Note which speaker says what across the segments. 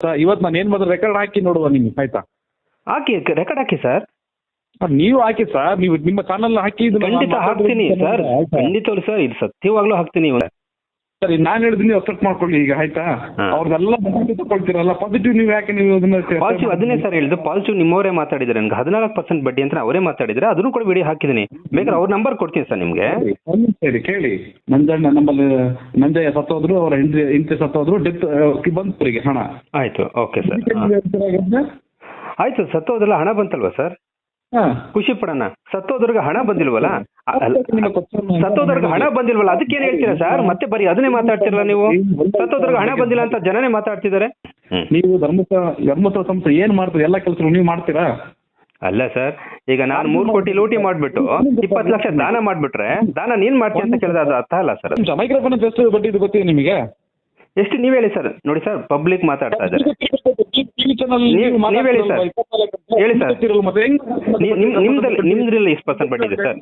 Speaker 1: Sir ಇವತ್ತು ನಾನು ಏನು ಮಾಡಿದ್ರೆ ರೆಕಾರ್ಡ್ ಹಾಕಿ ನೋಡುವ ನಿಮ್ಗೆ ಆಯ್ತಾ?
Speaker 2: ಹಾಕಿ ರೆಕಾರ್ಡ್ ಹಾಕಿ ಸರ್.
Speaker 1: ಸರ್, ನೀವು ಹಾಕಿ ಸರ್ ನೀವು ನಿಮ್ಮ ಚಾನಲ್ ಹಾಕಿ
Speaker 2: ಖಂಡಿತ ಹಾಕ್ತೀನಿ ಸರ್.
Speaker 1: ಆಯ್ತಾ?
Speaker 2: ಖಂಡಿತವಾಗ್ಲು ಸರ್ ಇದು ಸತ್ಯವಾಗ್ಲೂ ಹಾಕ್ತೀನಿ. ಇವಾಗ
Speaker 1: ಸರಿ ನಾನು ನೀವು ಅಕ್ಸೆಪ್ಟ್ ಮಾಡ್ಕೊಳ್ಳಿ ಈಗ ಆಯ್ತಾ? ಅವ್ರದೆಲ್ಲ ನೆಗೆಟಿವ್ ತಗೊಳ್ತೀರಲ್ಲ ಪಾಸಿಟಿವ್ ನೀವು ಯಾಕೆ ನೀವು ಅದನ್ನ
Speaker 2: ಪಾಸಿಟಿವ್ ಅದನ್ನೇ ಸರ್ ಹೇಳಿದ್ದು ಪಾಸಿಟಿವ್ ನಿಮ್ಮವರೇ ಮಾತಾಡಿದ್ರೆ ನನಗೆ ಹದಿನಾಲ್ಕು ಪರ್ಸೆಂಟ್ ಬಡ್ಡಿ ಅಂತ ಅವರೇ ಮಾತಾಡಿದ್ರೆ ಅದನ್ನು ಕೂಡ ವಿಡಿಯೋ ಹಾಕಿದ್ದೀನಿ. ಬೇಕಾದ್ರೆ ಅವ್ರ ನಂಬರ್ ಕೊಡ್ತೀನಿ ಸರ್ ನಿಮಗೆ.
Speaker 1: ಸರಿ ಕೇಳಿ. ನಂಜಣ್ಣ ನಮ್ಮಲ್ಲಿ ನಂಜಯ್ಯ ಸತ್ತೋದ್ರು ಅವರ ಹಿಂದೆ ಹಿಂದೆ ಸತ್ತೋದ್ರು ಡೆತ್ ಬಂತು ಹಣ.
Speaker 2: ಆಯ್ತು ಓಕೆ ಸರ್? ಆಯ್ತು ಸತ್ತೋದ್ರಲ್ಲ ಹಣ ಬಂತಲ್ವಾ ಸರ್. ಖುಷಿ ಪಡೋಣ. ಸತ್ತೋದ್ರಿಗೆ ಹಣ ಬಂದಿಲ್ವಲ್ಲ? ಸತ್ತೋದ್ರಿಗೆ ಹಣ ಬಂದಿಲ್ವಲ್ಲ? ಅದಕ್ಕೇನು ಹೇಳ್ತೀರಾ ಸರ್? ಮತ್ತೆ ಬರೀ ಅದನ್ನೇ ಮಾತಾಡ್ತಿರಲ್ಲ ನೀವು? ಸತ್ತೋದ್ರಿಗೆ ಹಣ ಬಂದಿಲ್ಲ ಅಂತ ಜನನೇ ಮಾತಾಡ್ತಿದ್ದಾರೆ.
Speaker 1: ನೀವು ಧರ್ಮಸ್ಥಳ ಧರ್ಮಸ್ಥಳ ಸಂಸ್ಥೆ ಏನ್ ಮಾಡ್ತೀರಿ? ಎಲ್ಲ ಕೆಲಸ ನೀವು ಮಾಡ್ತೀರಾ?
Speaker 2: ಅಲ್ಲ ಸರ್ ಈಗ ನಾನು ಮೂರು ಕೋಟಿ ಲೂಟಿ ಮಾಡ್ಬಿಟ್ಟು ಇಪ್ಪತ್ತು ಲಕ್ಷ ದಾನ ಮಾಡ್ಬಿಟ್ರೆ ದಾನ ನೀನ್ ಮಾಡ್ತೀನಿ ಅಂತ ಕೇಳಿದ ಅದು ಅರ್ಥ ಅಲ್ಲ ಸರ್
Speaker 1: ಮೈಕ್ರೋಫೋನ್ ಎಷ್ಟು ಬಡ್ಡಿ ಇದು ಗೊತ್ತಿದೆ ನಿಮಗೆ.
Speaker 2: ಎಷ್ಟು ನೀವ್ ಹೇಳಿ ಸರ್? ನೋಡಿ ಸರ್ ಪಬ್ಲಿಕ್ ಮಾತಾಡ್ತಾ ಇದ್ದಾರೆ. ನೀವ್- ಹೇಳಿ ಸರ್. ಹೇಳಿ ಸರ್. ನಿಮ್ದಲ್ಲಿ ನಿಮ್ದ್ರಲ್ಲಿ ಎಷ್ಟು ಪರ್ಸೆಂಟ್ ಬಡ್ಡಿ ಇದೆ ಸರ್.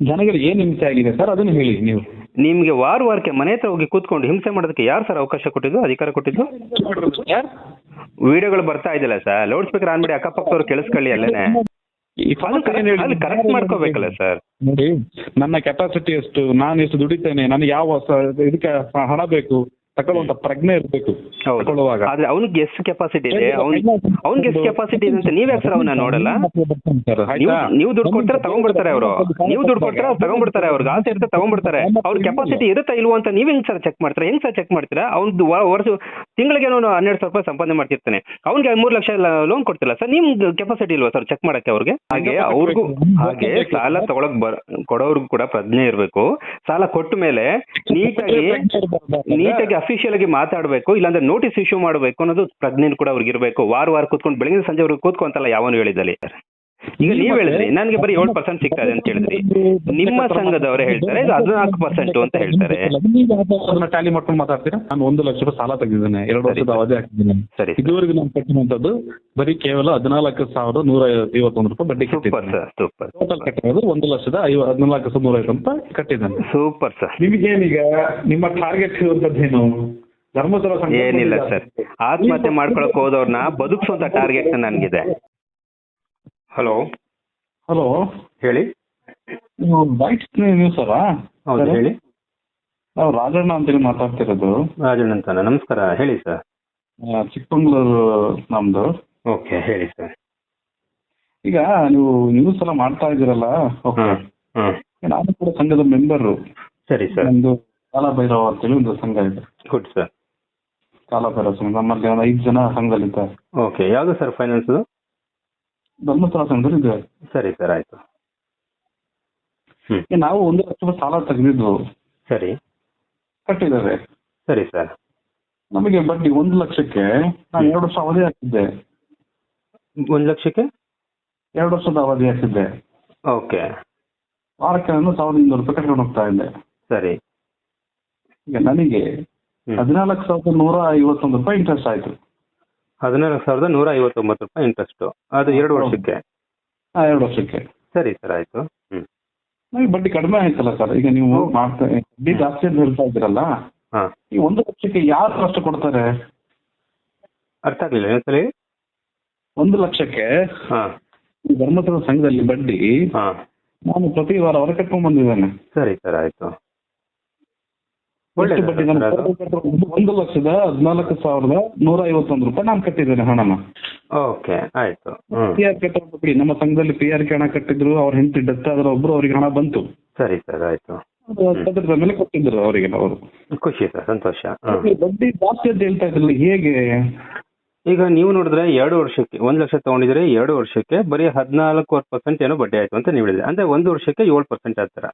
Speaker 1: ಜನಗಳಿಗೆ ಏನ್ ಹಿಂಸೆ ಆಗಿದೆ ಸರ್? ಅದನ್ನ ಹೇಳಿ ನೀವು.
Speaker 2: ನಿಮ್ಗೆ ವಾರ ವಾರಕ್ಕೆ ಮನೆ ಹತ್ರ ಹೋಗಿ ಕೂತ್ಕೊಂಡು ಹಿಂಸೆ ಮಾಡೋದಕ್ಕೆ ಯಾರು ಸರ್ ಅವಕಾಶ ಕೊಟ್ಟಿದ್ದು ಅಧಿಕಾರ ಕೊಟ್ಟಿದ್ದು? ವಿಡಿಯೋಗಳು ಬರ್ತಾ ಇದೆಯಲ್ಲ ಸರ್. ಲೌಡ್ ಸ್ಪೀಕರ್ ಮಾಡಿ ಅಕ್ಕಪಕ್ಕದವ್ರು ಕೇಳಿಸ್ಕೊಳ್ಳಿ ಅಲ್ಲೇನೆ. ಕರೆಕ್ಟ್ ಮಾಡ್ಕೋಬೇಕಲ್ಲ ಸರ್.
Speaker 1: ನೋಡಿ ನನ್ನ ಕೆಪಾಸಿಟಿ ಎಷ್ಟು ನಾನು ಎಷ್ಟು ದುಡಿತೇನೆ ನನಗೆ ಯಾವ ಇದಕ್ಕೆ ಹಣ ಬೇಕು ತಗೊಳ್ಳುವಂತ ಪ್ರಜ್ಞೆ ಇರಬೇಕು ತಗೊಳ್ಳುವಾಗ.
Speaker 2: ಆದ್ರೆ ಅವ್ನಿಗೆ ಎಷ್ಟು ಕೆಪಾಸಿಟಿ ಇದೆ. ಅವ್ನ್ ಅವ್ನಿಗೆ ಎಷ್ಟು ಕೆಪಾಸಿಟಿ ಇದೆ ಅಂತ ನೀವ್ ಯಾಕೆ ಸರ್ ಅವನ ನೋಡಲ್ಲ ನೀವು ದುಡ್ಡು ಕೊಡ್ತಾರೆ ತಗೊಂಡ್ಬಿಡ್ತಾರೆ ಅವರು. ನೀವು ದುಡ್ಡು ಕೊಡ್ತಾರೆ ಅವ್ರು ತಗೊಂಡ್ಬಿಡ್ತಾರೆ ಅವ್ರಿಗೆ ಆಸೆ ಇರುತ್ತೆ ತಗೊಂಡ್ಬಿಡ್ತಾರೆ. ಅವ್ರ ಕೆಪಾಸಿಟಿ ಇರುತ್ತಾ ಇಲ್ವಾ ಅಂತ ನೀವ್ ಹೆಂಗ್ ಸರ್ ಚೆಕ್ ಮಾಡ್ತಾರೆ? ಹೆಂಗ್ ಸರ್ ಚೆಕ್ ಮಾಡ್ತೀರಾ? ಅವ್ನು ವರ್ಷ ತಿಂಗಳಿಗೆ ಅವನು ಹನ್ನೆರಡು ಸಾವಿರ ರೂಪಾಯಿ ಸಂಪಾದನೆ ಮಾಡ್ತಿರ್ತಾನೆ. ಅವ್ನಿಗೆ ಮೂರು ಲಕ್ಷ ಲೋನ್ ಕೊಡ್ತಿಲ್ಲ ಸರ್ ನಿಮ್ ಕೆಪಾಸಿಟಿ ಇಲ್ವಾ ಸರ್ ಚೆಕ್ ಮಾಡಕ್ಕೆ ಅವ್ರಿಗೆ? ಹಾಗೆ ಅವ್ರಿಗೂ ಹಾಗೆ ಸಾಲ ತಗೊಳಕ್ ಬರ ಕೊಡೋರ್ಗು ಕೂಡ ಪ್ರಜ್ಞೆ ಇರಬೇಕು. ಸಾಲ ಕೊಟ್ಟ ಮೇಲೆ ನೀಟಾಗಿ ನೀಟಾಗಿ ಅಫಿಷಿಯಲ್ ಆಗಿ ಮಾತಾಡಬೇಕು, ಇಲ್ಲಾಂದ್ರೆ ನೋಟಿಸ್ ಇಶ್ಯೂ ಮಾಡಬೇಕು ಅನ್ನೋದು ಪ್ರಜ್ಞೆ ಕೂಡ ಅವ್ರಿಗೆ ಇರಬೇಕು ವಾರ ವಾರ ಕೂತ್ಕೊಂಡು ಬೆಳಗಿನ ಸಂಜೆವರೆಗೂ ಕೂತ್ಕೊಂತಲ್ಲ ಯಾವನು ಹೇಳಿದಲ್ಲಿ. ಈಗ ನೀವ್ ಹೇಳಿದ್ರಿ ನನ್ಗೆ ಬರೀ ಏಳು ಪರ್ಸೆಂಟ್ ಸಿಗ್ತಾ ಇದೆ ಅಂತ ಹೇಳಿದ್ರಿ. ನಿಮ್ಮ ಸಂಘದವರೇ ಹೇಳ್ತಾರೆ ಇದು ಹದಿನಾಲ್ಕು ಪರ್ಸೆಂಟ್ ಅಂತ ಹೇಳ್ತಾರೆ.
Speaker 1: ಅದನ್ನ ಟ್ಯಾಲಿ ಮಾಡ್ಕೊಂಡು ಮಾತಾಡ್ತೀರಾ? ನಾನು ಒಂದು ಲಕ್ಷ ರೂಪಾಯಿ ಸಾಲ ತೆಗೆದಿದ್ದೇನೆ ಎರಡು ವರ್ಷದ ಅವಧಿ ಹಾಕಿದ್ದೀನಿ.
Speaker 2: ಸರಿ
Speaker 1: ಇದುವರೆಗೂ ನಾನು ಕಟ್ಟುವಂತದ್ದು ಬರೀ ಕೇವಲ ಹದಿನಾಲ್ಕು ಸಾವಿರದ ನೂರ ಐವತ್ತೊಂದು ರೂಪಾಯಿ ಬಡ್ಡಿ
Speaker 2: ಸೂಪರ್ ಸರ್ ಸೂಪರ್
Speaker 1: ಟೋಟಲ್ ಕಟ್ಟಿರೋದು ಒಂದು ಲಕ್ಷದ ಐವ ಹದಿನಾಲ್ಕು ಸಾವಿರದ ನೂರ ಐವತ್ತು ರೂಪಾಯಿ ಕಟ್ಟಿದ್ದಾನೆ.
Speaker 2: ಸೂಪರ್ ಸರ್
Speaker 1: ನಿಮಗೇನೀಗ ನಿಮ್ಮ ಟಾರ್ಗೆಟ್ ಇರುವಂತದ್ದೇನು ಧರ್ಮಸ್ಥಳ
Speaker 2: ಏನಿಲ್ಲ ಸರ್ ಆತ್ಮಹತ್ಯೆ ಮಾಡ್ಕೊಳಕ್ ಹೋದವ್ರನ್ನ ಬದುಕಿಸುವಂತ ಟಾರ್ಗೆಟ್ ನನ್ಗಿದೆ. ಹಲೋ
Speaker 1: ಹಲೋ
Speaker 2: ಹೇಳಿ.
Speaker 1: ನೀವು ಸರ
Speaker 2: ಹೌದು ಹೇಳಿ.
Speaker 1: ನಾವು ರಾಜಣ್ಣ ಅಂತೇಳಿ ಮಾತಾಡ್ತಿರೋದು.
Speaker 2: ರಾಜಣ್ಣ ಅಂತಾನ? ನಮಸ್ಕಾರ ಹೇಳಿ ಸರ್.
Speaker 1: ಚಿಕ್ಕಮಂಗ್ಳೂರು ನಮ್ದು.
Speaker 2: ಓಕೆ ಹೇಳಿ ಸರ್.
Speaker 1: ಈಗ ನೀವು ನ್ಯೂಸ್ ಎಲ್ಲ ಮಾಡ್ತಾ ಇದ್ದೀರಲ್ಲ? ಓಕೆ. ನಾನು ಕೂಡ ಸಂಘದ ಮೆಂಬರು
Speaker 2: ಸರಿ ಸರ್.
Speaker 1: ಒಂದು ಕಾಲಭೈರವ ಅಂತೇಳಿ ಒಂದು ಸಂಘ ಇದೆ.
Speaker 2: ಗುಡ್ ಸರ್
Speaker 1: ಕಾಲಭೈರವ ಸಂಘ. ನಮ್ಮಲ್ಲಿ ಒಂದು ಐದು ಜನ ಸಂಘದಲ್ಲಿದ್ದಾರೆ.
Speaker 2: ಓಕೆ ಯಾವುದು ಸರ್ ಫೈನಾನ್ಸ್
Speaker 1: ಧರ್ಮಸ್ಥಳ ಸಂಘದಲ್ಲಿ ಇದ್ದೇವೆ.
Speaker 2: ಸರಿ ಸರ್ ಆಯ್ತು. ಹ್ಮ್.
Speaker 1: ಈಗ ನಾವು ಒಂದು ಲಕ್ಷ ರೂಪಾಯಿ ಸಾಲ ತೆಗೆದಿದ್ದು
Speaker 2: ಸರಿ.
Speaker 1: ಕಟ್ಟಿದ್ದೇವೆ.
Speaker 2: ಸರಿ ಸರ್.
Speaker 1: ನಮಗೆ ಬಡ್ಡಿ ಒಂದು ಲಕ್ಷಕ್ಕೆ ನಾನು ಎರಡು ವರ್ಷ ಅವಧಿ ಹಾಕಿದ್ದೆ.
Speaker 2: ಒಂದು ಲಕ್ಷಕ್ಕೆ?
Speaker 1: ಎರಡು ವರ್ಷದ ಅವಧಿ ಹಾಕಿದ್ದೆ.
Speaker 2: ಓಕೆ.
Speaker 1: ವಾರಕ್ಕೆ ನಾನು ಸಾವಿರದ ಇನ್ನೂರು ರೂಪಾಯಿ ಕಟ್ಕೊಂಡು ಹೋಗ್ತಾ ಇದ್ದೆ.
Speaker 2: ಸರಿ.
Speaker 1: ಈಗ ನನಗೆ
Speaker 2: ಹ್ಮ್.
Speaker 1: ಹದಿನಾಲ್ಕು ಸಾವಿರದ ನೂರ ಐವತ್ತೊಂದು ರೂಪಾಯಿ ಇಂಟ್ರೆಸ್ಟ್ ಆಯ್ತು.
Speaker 2: ಹದಿನಾಲ್ಕು ಸಾವಿರದ ನೂರ ಐವತ್ತೊಂಬತ್ತು ರೂಪಾಯಿ ಇಂಟ್ರೆಸ್ಟ್ ಅದು ಎರಡು ವರ್ಷಕ್ಕೆ.
Speaker 1: ಹಾ ಎರಡು ವರ್ಷಕ್ಕೆ.
Speaker 2: ಸರಿ ಸರ್ ಆಯ್ತು. ಹ್ಮ್.
Speaker 1: ಬಡ್ಡಿ ಕಡಿಮೆ ಆಯ್ತಲ್ಲ ಸರ್? ಈಗ ನೀವು. ಮಾಡ್ತಾ ಬಡ್ಡಿ ಜಾಸ್ತಿ ಅಂತ ಹೇಳ್ತಾ ಇದ್ದೀರಲ್ಲ?
Speaker 2: ಹಾ.
Speaker 1: ಈ ಒಂದು ಲಕ್ಷಕ್ಕೆ ಯಾರು ಅಷ್ಟು ಕೊಡ್ತಾರೆ?
Speaker 2: ಅರ್ಥ ಆಗ್ಲಿಲ್ಲ ಸರಿ?
Speaker 1: ಒಂದು ಲಕ್ಷಕ್ಕೆ
Speaker 2: ಹಾ.
Speaker 1: ಈ ಧರ್ಮಸ್ಥಳ ಸಂಘದಲ್ಲಿ ಬಡ್ಡಿ
Speaker 2: ಹಾ.
Speaker 1: ನಾನು ಪ್ರತಿ ವಾರ ಹೊರ ಕಟ್ಕೊಂಡ್ ಬಂದಿದ್ದೇನೆ.
Speaker 2: ಸರಿ ಸರ್ ಆಯ್ತು.
Speaker 1: ಬಡ್ಡಿ. ಒಂದು ಲಕ್ಷದ ಹದಿನಾಲ್ಕು ಸಾವಿರದ ನೂರ ಐವತ್ತೊಂದು ರೂಪಾಯಿ ನಾನು ಕಟ್ಟಿದ್ದೇನೆ ಹಣನ.
Speaker 2: ಓಕೆ ಆಯ್ತು.
Speaker 1: ಪಿ ಆರ್ ಕಟ್ಟಿ ನಮ್ಮ ಸಂಘದಲ್ಲಿ ಪಿ ಆರ್ ಕೆ ಹಣ ಕಟ್ಟಿದ್ರು ಅವ್ರ ಹೆಂಡತಿ ಡೆತ್ ಆದ್ರೆ ಒಬ್ರು ಅವ್ರಿಗೆ ಹಣ ಬಂತು.
Speaker 2: ಸರಿ ಸರ್ ಆಯ್ತು.
Speaker 1: ಅದ್ರ ಮೇಲೆ ಕೊಟ್ಟಿದ್ರು ಅವರಿಗೆ ಅವರು.
Speaker 2: ಖುಷಿ ಸರ್ ಸಂತೋಷ.
Speaker 1: ಬಡ್ಡಿ ಜಾಸ್ತಿ ಅಂತ ಹೇಳ್ತಾ ಇದ್ರಲ್ಲ ಹೇಗೆ?
Speaker 2: ಈಗ ನೀವು ನೋಡಿದ್ರೆ ಎರಡು ವರ್ಷಕ್ಕೆ ಒಂದು ಲಕ್ಷ ತಗೊಂಡಿದ್ರೆ ಎರಡು ವರ್ಷಕ್ಕೆ ಬರೀ ಹದಿನಾಲ್ಕು ಪರ್ಸೆಂಟ್ ಏನೋ ಬಡ್ಡಿ ಆಯ್ತು ಅಂತ ನೀವು ಹೇಳಿದ್ರೆ. ಅಂದ್ರೆ ಒಂದು ವರ್ಷಕ್ಕೆ ಏಳು ಪರ್ಸೆಂಟ್ ಆಗ್ತಾರ?